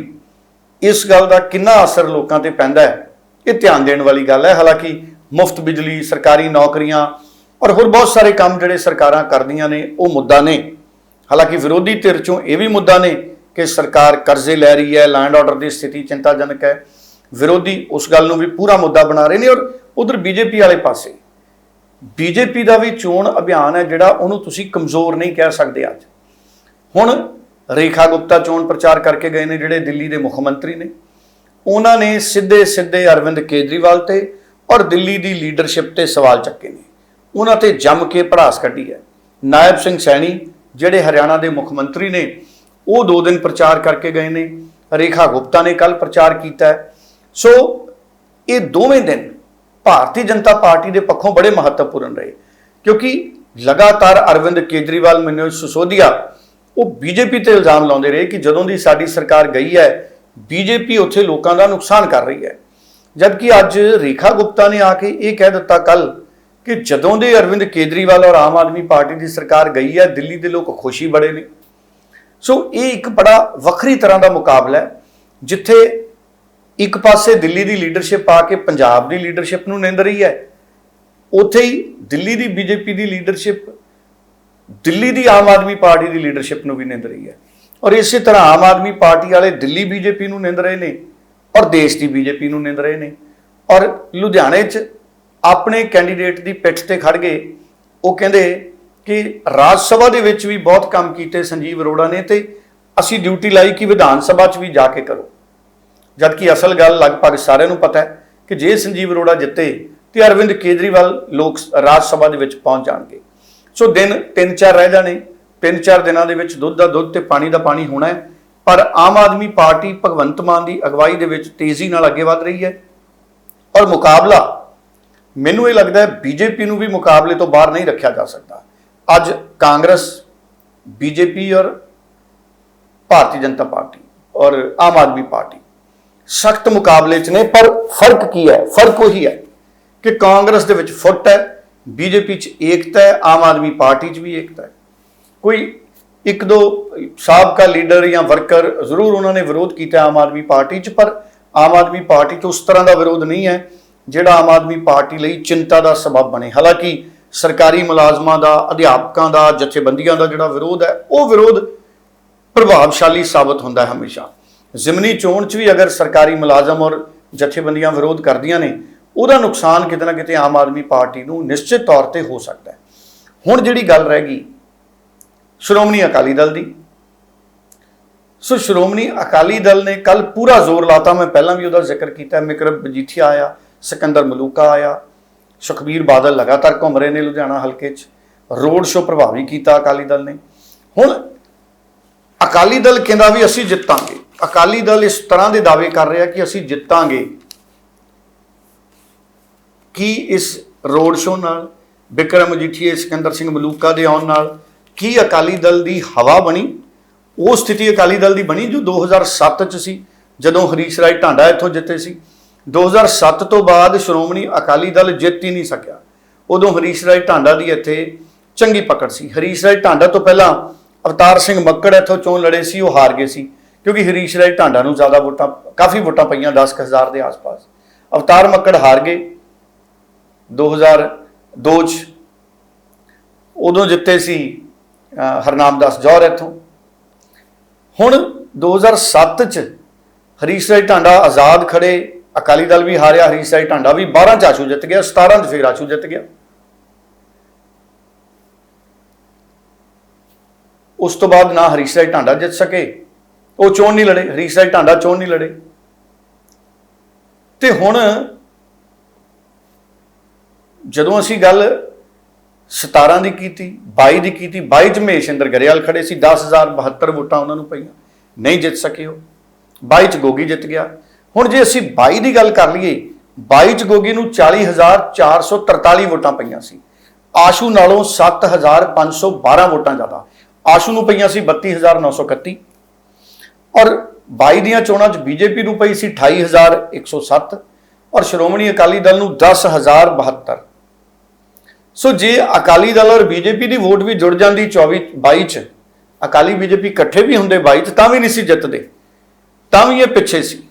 ਇਸ ਗੱਲ ਦਾ ਕਿੰਨਾ ਅਸਰ ਲੋਕਾਂ ਤੇ ਪੈਂਦਾ ਹੈ, ਇਹ ਧਿਆਨ ਦੇਣ ਵਾਲੀ ਗੱਲ ਹੈ। ਹਾਲਾਂਕਿ ਮੁਫਤ ਬਿਜਲੀ, ਸਰਕਾਰੀ ਨੌਕਰੀਆਂ ਔਰ ਹੋਰ ਬਹੁਤ ਸਾਰੇ ਕੰਮ ਜਿਹੜੇ ਸਰਕਾਰਾਂ ਕਰਦੀਆਂ ਨੇ, ਉਹ ਮੁੱਦਾ ਨੇ। ਹਾਲਾਂਕਿ ਵਿਰੋਧੀ ਧਿਰ ਚੋਂ ਇਹ ਵੀ ਮੁੱਦਾ ਨੇ ਕਿ ਸਰਕਾਰ ਕਰਜ਼ੇ ਲੈ ਰਹੀ ਹੈ ਲੈਂਡ ਆਰਡਰ ਦੀ ਸਥਿਤੀ ਚਿੰਤਾਜਨਕ ਹੈ। ਵਿਰੋਧੀ ਉਸ ਗੱਲ ਨੂੰ ਵੀ ਪੂਰਾ ਮੁੱਦਾ ਬਣਾ ਰਹੇ ਨੇ ਔਰ ਉਧਰ ਬੀਜੇਪੀ ਵਾਲੇ ਪਾਸੇ। ਬੀਜੇਪੀ ਦਾ ਵੀ ਚੋਣ ਅਭਿਆਨ ਹੈ ਜਿਹੜਾ ਉਹਨੂੰ ਤੁਸੀਂ ਕਮਜ਼ੋਰ ਨਹੀਂ ਕਹਿ ਸਕਦੇ ਅੱਜ। ਹੁਣ ਰੇਖਾ ਗੁਪਤਾ ਚੋਣ ਪ੍ਰਚਾਰ ਕਰਕੇ ਗਏ ਨੇ ਜਿਹੜੇ ਦਿੱਲੀ ਦੇ ਮੁੱਖ ਮੰਤਰੀ ਨੇ। ਉਹਨਾਂ ਨੇ ਸਿੱਧੇ ਸਿੱਧੇ ਅਰਵਿੰਦ ਕੇਜਰੀਵਾਲ ਤੇ ਔਰ ਦਿੱਲੀ ਦੀ ਲੀਡਰਸ਼ਿਪ ਤੇ ਸਵਾਲ ਚੱਕੇ ਨੇ। ਉਹਨਾਂ ਤੇ ਜੰਮ ਕੇ ਪੜਾਸ ਕੱਢੀ ਹੈ। ਨਾਇਬ ਸਿੰਘ ਸੈਣੀ, ਜਿਹੜੇ ਹਰਿਆਣਾ ਦੇ ਮੁੱਖ ਮੰਤਰੀ ਨੇ, ਉਹ ਦੋ ਦਿਨ ਪ੍ਰਚਾਰ ਕਰਕੇ ਗਏ ਨੇ। ਰੇਖਾ ਗੁਪਤਾ ਨੇ ਕੱਲ ਪ੍ਰਚਾਰ ਕੀਤਾ ਸੋ, ਇਹ ਦੋਵੇਂ ਦਿਨ ਭਾਰਤੀ ਜਨਤਾ ਪਾਰਟੀ ਦੇ ਪੱਖੋਂ ਬੜੇ ਮਹੱਤਵਪੂਰਨ ਰਹੇ। ਕਿਉਂਕਿ ਲਗਾਤਾਰ ਅਰਵਿੰਦ ਕੇਜਰੀਵਾਲ, ਮਨੋਜ ਸਿਸੋਦੀਆ, ਉਹ ਬੀਜੇਪੀ ਤੇ ਇਲਜ਼ਾਮ ਲਾਉਂਦੇ ਰਹੇ ਕਿ ਜਦੋਂ ਦੀ ਸਾਡੀ ਸਰਕਾਰ ਗਈ ਹੈ, ਬੀਜੇਪੀ ਉੱਥੇ ਲੋਕਾਂ ਦਾ ਨੁਕਸਾਨ ਕਰ ਰਹੀ ਹੈ। ਜਦਕਿ ਅੱਜ ਰੇਖਾ ਗੁਪਤਾ ਨੇ ਆ ਕੇ ਇਹ ਕਹਿ ਦਿੱਤਾ ਕੱਲ ਕਿ ਜਦੋਂ ਦੇ ਅਰਵਿੰਦ ਕੇਜਰੀਵਾਲ ਔਰ ਆਮ ਆਦਮੀ ਪਾਰਟੀ ਦੀ ਸਰਕਾਰ ਗਈ ਹੈ, ਦਿੱਲੀ ਦੇ ਲੋਕ ਖੁਸ਼ੀ ਬੜੇ ਨੇ। ਸੋ ਇਹ ਇੱਕ ਬੜਾ ਵੱਖਰੀ ਤਰ੍ਹਾਂ ਦਾ ਮੁਕਾਬਲਾ ਹੈ, ਜਿੱਥੇ ਇੱਕ ਪਾਸੇ ਦਿੱਲੀ ਦੀ ਲੀਡਰਸ਼ਿਪ ਆ ਕੇ ਪੰਜਾਬ ਦੀ ਲੀਡਰਸ਼ਿਪ ਨੂੰ ਨਿੰਦ ਰਹੀ ਹੈ, ਉੱਥੇ ਹੀ ਦਿੱਲੀ ਦੀ ਬੀਜੇਪੀ ਦੀ ਲੀਡਰਸ਼ਿਪ ਦਿੱਲੀ ਦੀ ਆਮ ਆਦਮੀ ਪਾਰਟੀ ਦੀ ਲੀਡਰਸ਼ਿਪ ਨੂੰ ਵੀ ਨਿੰਦ ਰਹੀ ਹੈ। ਔਰ ਇਸੇ ਤਰ੍ਹਾਂ ਆਮ ਆਦਮੀ ਪਾਰਟੀ ਵਾਲੇ ਦਿੱਲੀ ਬੀਜੇਪੀ ਨੂੰ ਨਿੰਦ ਰਹੇ ਨੇ। ਔਰ ਦੇਸ਼ ਦੀ ਬੀਜੇਪੀ ਨੂੰ ਨਿੰਦ ਰਹੇ ਨੇ। ਔਰ ਲੁਧਿਆਣੇ 'ਚ ਆਪਣੇ ਕੈਂਡੀਡੇਟ ਦੀ ਪਿੱਠ ਤੇ ਖੜ ਗਏ। ਉਹ ਕਹਿੰਦੇ ਕਿ ਰਾਜ ਸਭਾ ਦੇ ਵਿੱਚ ਵੀ ਬਹੁਤ ਕੰਮ ਕੀਤੇ ਸੰਜੀਵ ਅਰੋੜਾ ਨੇ ਤੇ ਅਸੀਂ ਡਿਊਟੀ ਲਾਈ ਕਿ ਵਿਧਾਨ ਸਭਾ 'ਚ ਵੀ ਜਾ ਕੇ ਕਰੋ। ਜਦਕਿ ਅਸਲ ਗੱਲ ਲਗਭਗ ਸਾਰਿਆਂ ਨੂੰ ਪਤਾ ਹੈ ਕਿ ਜੇ ਸੰਜੀਵ ਅਰੋੜਾ ਜਿੱਤੇ ਤੇ ਅਰਵਿੰਦ ਕੇਜਰੀਵਾਲ ਲੋਕ ਰਾਜ ਸਭਾ ਦੇ ਵਿੱਚ ਪਹੁੰਚ ਜਾਣਗੇ। ਸੋ ਦਿਨ ਤਿੰਨ ਚਾਰ ਰਹਿ ਜਾਣੇ। ਤਿੰਨ ਚਾਰ ਦਿਨਾਂ ਦੇ ਵਿੱਚ ਦੁੱਧ ਦਾ ਦੁੱਧ ਤੇ ਪਾਣੀ ਦਾ ਪਾਣੀ ਹੋਣਾ ਹੈ। ਪਰ ਆਮ ਆਦਮੀ ਪਾਰਟੀ ਭਗਵੰਤ ਮਾਨ ਦੀ ਅਗਵਾਈ ਦੇ ਵਿੱਚ ਤੇਜ਼ੀ ਨਾਲ ਅੱਗੇ ਵਧ ਰਹੀ ਹੈ। ਔਰ ਮੁਕਾਬਲਾ, ਮੈਨੂੰ ਇਹ ਲੱਗਦਾ ਹੈ ਬੀਜੇਪੀ ਨੂੰ ਵੀ ਮੁਕਾਬਲੇ ਤੋਂ ਬਾਹਰ ਨਹੀਂ ਰੱਖਿਆ ਜਾ ਸਕਦਾ। ਅੱਜ ਕਾਂਗਰਸ, ਬੀਜੇਪੀ ਔਰ ਭਾਰਤੀ ਜਨਤਾ ਪਾਰਟੀ ਔਰ ਆਮ ਆਦਮੀ ਪਾਰਟੀ ਸਖਤ ਮੁਕਾਬਲੇ 'ਚ ਨੇ, ਪਰ ਫ਼ਰਕ ਕੀ ਹੈ? ਫ਼ਰਕ ਉਹੀ ਹੈ ਕਿ ਕਾਂਗਰਸ ਦੇ ਵਿੱਚ ਫੁੱਟ ਹੈ, ਬੀਜੇਪੀ 'ਚ ਏਕਤਾ ਹੈ, ਆਮ ਆਦਮੀ ਪਾਰਟੀ 'ਚ ਵੀ ਏਕਤਾ ਹੈ। ਕੋਈ ਇੱਕ ਦੋ ਸਾਬਕਾ ਲੀਡਰ ਜਾਂ ਵਰਕਰ ਜ਼ਰੂਰ ਉਹਨਾਂ ਨੇ ਵਿਰੋਧ ਕੀਤਾ ਆਮ ਆਦਮੀ ਪਾਰਟੀ 'ਚ, ਪਰ ਆਮ ਆਦਮੀ ਪਾਰਟੀ 'ਚ ਉਸ ਤਰ੍ਹਾਂ ਦਾ ਵਿਰੋਧ ਨਹੀਂ ਹੈ, ਜਿਹੜਾ ਆਮ ਆਦਮੀ ਪਾਰਟੀ ਲਈ ਚਿੰਤਾ ਦਾ ਸਬਬ ਬਣੇ। ਹਾਲਾਂਕਿ ਸਰਕਾਰੀ ਮੁਲਾਜ਼ਮਾਂ ਦਾ, ਅਧਿਆਪਕਾਂ ਦਾ, ਜਥੇਬੰਦੀਆਂ ਦਾ ਜਿਹੜਾ ਵਿਰੋਧ ਹੈ, ਉਹ ਵਿਰੋਧ ਪ੍ਰਭਾਵਸ਼ਾਲੀ ਸਾਬਤ ਹੁੰਦਾ ਹੈ ਹਮੇਸ਼ਾ। ਜ਼ਿਮਨੀ ਚੋਣ 'ਚ ਵੀ ਅਗਰ ਸਰਕਾਰੀ ਮੁਲਾਜ਼ਮ ਔਰ ਜਥੇਬੰਦੀਆਂ ਵਿਰੋਧ ਕਰਦੀਆਂ ਨੇ, ਉਹਦਾ ਨੁਕਸਾਨ ਕਿਤੇ ਨਾ ਕਿਤੇ ਆਮ ਆਦਮੀ ਪਾਰਟੀ ਨੂੰ ਨਿਸ਼ਚਿਤ ਤੌਰ ਤੇ ਹੋ ਸਕਦਾ ਹੈ। ਹੁਣ ਜਿਹੜੀ ਗੱਲ ਰਹਿ ਗਈ ਸ਼੍ਰੋਮਣੀ ਅਕਾਲੀ ਦਲ ਦੀ। ਸੋ ਸ਼੍ਰੋਮਣੀ ਅਕਾਲੀ ਦਲ ਨੇ ਕੱਲ ਪੂਰਾ ਜ਼ੋਰ ਲਾਤਾ। ਮੈਂ ਪਹਿਲਾਂ ਵੀ ਉਹਦਾ ਜ਼ਿਕਰ ਕੀਤਾ। ਮਿਕਰਬ ਮਜੀਠੀਆ ਆਇਆ, ਸਿਕੰਦਰ ਮਲੂਕਾ ਆਇਆ, ਸੁਖਬੀਰ ਬਾਦਲ ਲਗਾਤਾਰ ਘੁੰਮ ਰਹੇ ਨੇ ਲੁਧਿਆਣਾ ਹਲਕੇ 'ਚ। ਰੋਡ ਸ਼ੋਅ ਪ੍ਰਭਾਵੀ ਕੀਤਾ ਅਕਾਲੀ ਦਲ ਨੇ। ਹੁਣ ਅਕਾਲੀ ਦਲ ਕਹਿੰਦਾ ਵੀ ਅਸੀਂ ਜਿੱਤਾਂਗੇ। ਅਕਾਲੀ ਦਲ ਇਸ ਤਰ੍ਹਾਂ ਦੇ ਦਾਅਵੇ ਕਰ ਰਿਹਾ ਕਿ ਅਸੀਂ ਜਿੱਤਾਂਗੇ। ਕੀ ਇਸ ਰੋਡ ਸ਼ੋਅ ਨਾਲ, ਬਿਕਰਮ ਮਜੀਠੀਏ, ਸਿਕੰਦਰ ਸਿੰਘ ਮਲੂਕਾ ਦੇ ਆਉਣ ਨਾਲ ਕੀ ਅਕਾਲੀ ਦਲ ਦੀ ਹਵਾ ਬਣੀ? ਉਹ ਸਥਿਤੀ ਅਕਾਲੀ ਦਲ ਦੀ ਬਣੀ ਜੋ 2007 ਚ ਸੀ, ਜਦੋਂ ਹਰੀਸ਼ ਰਾਏ ਢਾਂਡਾ ਇੱਥੋਂ ਜਿੱਤੇ ਸੀ। 2007 ਤੋਂ ਬਾਅਦ ਸ਼੍ਰੋਮਣੀ ਅਕਾਲੀ ਦਲ ਜਿੱਤ ਹੀ ਨਹੀਂ ਸਕਿਆ। ਉਦੋਂ ਹਰੀਸ਼ ਰਾਏ ਢਾਂਡਾ ਦੀ ਇੱਥੇ ਚੰਗੀ ਪਕੜ ਸੀ। ਹਰੀਸ਼ ਰਾਏ ਢਾਂਡਾ ਤੋਂ ਪਹਿਲਾਂ ਅਵਤਾਰ ਸਿੰਘ ਮੱਕੜ ਇੱਥੋਂ ਚੋਣ ਲੜੇ ਸੀ, ਉਹ ਹਾਰ ਗਏ ਸੀ। ਕਿਉਂਕਿ ਹਰੀਸ਼ ਰਾਏ ਢਾਂਡਾ ਨੂੰ ਜ਼ਿਆਦਾ ਵੋਟਾਂ, ਕਾਫੀ ਵੋਟਾਂ ਪਈਆਂ 10000 ਦੇ ਆਸ-ਪਾਸ। ਅਵਤਾਰ ਮੱਕੜ ਹਾਰ ਗਏ। 2002 ਚ ਉਦੋਂ ਜਿੱਤੇ ਸੀ ਹਰਨਾਮਦਾਸ ਹਰਨਾਮ ਦਾਸ ਜੌਹਰ ਇੱਥੋਂ। ਹੁਣ 2007 ਚ ਹਰੀਸ਼ ਰਾਏ ਢਾਂਡਾ ਆਜ਼ਾਦ ਖੜੇ, ਅਕਾਲੀ ਦਲ ਵੀ ਹਾਰਿਆ, ਹਰੀਸ਼ ਰਾਏ ਢਾਂਡਾ ਵੀ 12 ਚ ਆਸ਼ੂ ਜਿੱਤ ਗਿਆ 17 ਚ ਫਿਰ ਆਸ਼ੂ ਜਿੱਤ ਗਿਆ। ਉਸ ਤੋਂ ਬਾਅਦ ਨਾ ਹਰੀਸ਼ ਰਾਏ ਢਾਂਡਾ ਜਿੱਤ ਸਕੇ, ਉਹ ਚੋਣ ਨਹੀਂ ਲੜੇ, ਹਰੀਸ਼ ਰਾਏ ਢਾਂਡਾ ਚੋਣ ਨਹੀਂ ਲੜੇ। ਤੇ ਹੁਣ ਜਦੋਂ ਅਸੀਂ ਗੱਲ 17 ਦੀ ਕੀਤੀ 22 ਦੀ ਕੀਤੀ 22 ਚ ਮਹੇਸ਼ਿੰਦਰ ਗਰੇਵਾਲ ਖੜੇ ਸੀ 10072 ਵੋਟਾਂ ਉਹਨਾਂ ਨੂੰ ਪਈਆਂ, ਨਹੀਂ ਜਿੱਤ ਸਕੇ ਉਹ। 22 ਚ ਗੋਗੀ ਜਿੱਤ ਗਿਆ। ਹੁਣ ਜੇ ਅਸੀਂ 22 ਦੀ ਗੱਲ ਕਰ ਲਈਏ 22 ਚ ਗੋਗੀ ਨੂੰ 40443 ਵੋਟਾਂ ਪਈਆਂ ਸੀ। ਆਸ਼ੂ ਨਾਲੋਂ 7512 ਵੋਟਾਂ ਜ਼ਿਆਦਾ। ਆਸ਼ੂ ਨੂੰ ਪਈਆਂ ਸੀ 32931 ਔਰ 22 ਦੀਆਂ ਚੋਣਾਂ 'ਚ ਬੀਜੇਪੀ ਨੂੰ ਪਈ ਸੀ 28107 ਔਰ ਸ਼੍ਰੋਮਣੀ ਅਕਾਲੀ ਦਲ ਨੂੰ 10072 ਸੋ ਜੇ ਅਕਾਲੀ ਦਲ ਔਰ ਬੀਜੇਪੀ ਦੀ ਵੋਟ ਵੀ ਜੁੜ ਜਾਂਦੀ 24 22 ਚ, ਅਕਾਲੀ ਬੀਜੇਪੀ ਇਕੱਠੇ ਵੀ ਹੁੰਦੇ 22 ਚ, ਤਾਂ ਵੀ ਨਹੀਂ ਸੀ ਜਿੱਤਦੇ, ਤਾਂ ਵੀ ਇਹ ਪਿੱਛੇ ਸੀ।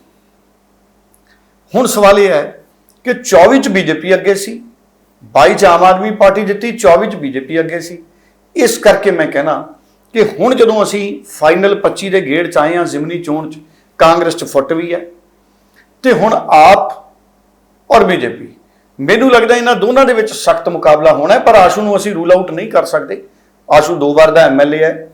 ਹੁਣ ਸਵਾਲ ਇਹ ਹੈ ਕਿ 24 ਚ ਬੀਜੇਪੀ ਅੱਗੇ ਸੀ 22 ਚ ਆਮ ਆਦਮੀ ਪਾਰਟੀ ਜਿੱਤੀ 24 ਚ ਬੀਜੇਪੀ ਅੱਗੇ ਸੀ। ਇਸ ਕਰਕੇ ਮੈਂ ਕਹਿਣਾ ਕਿ ਹੁਣ ਜਦੋਂ ਅਸੀਂ ਫਾਈਨਲ 25 ਦੇ ਗੇੜ ਚ ਆਏ ਹਾਂ, ਜ਼ਿਮਨੀ ਚੋਣ ਚ, ਕਾਂਗਰਸ ਚ ਫੁੱਟ ਵੀ ਹੈ, ਤੇ ਹੁਣ ਆਪ ਔਰ ਬੀਜੇਪੀ ਮੈਨੂੰ ਲੱਗਦਾ ਇਹਨਾਂ ਦੋਨਾਂ ਦੇ ਵਿੱਚ ਸਖਤ ਮੁਕਾਬਲਾ ਹੋਣਾ ਹੈ, ਪਰ ਆਸ਼ੂ ਨੂੰ ਅਸੀਂ ਰੂਲ ਆਊਟ ਨਹੀਂ ਕਰ ਸਕਦੇ। ਆਸ਼ੂ ਦੋ ਵਾਰ ਦਾ ਐਮਐਲਏ ਹੈ।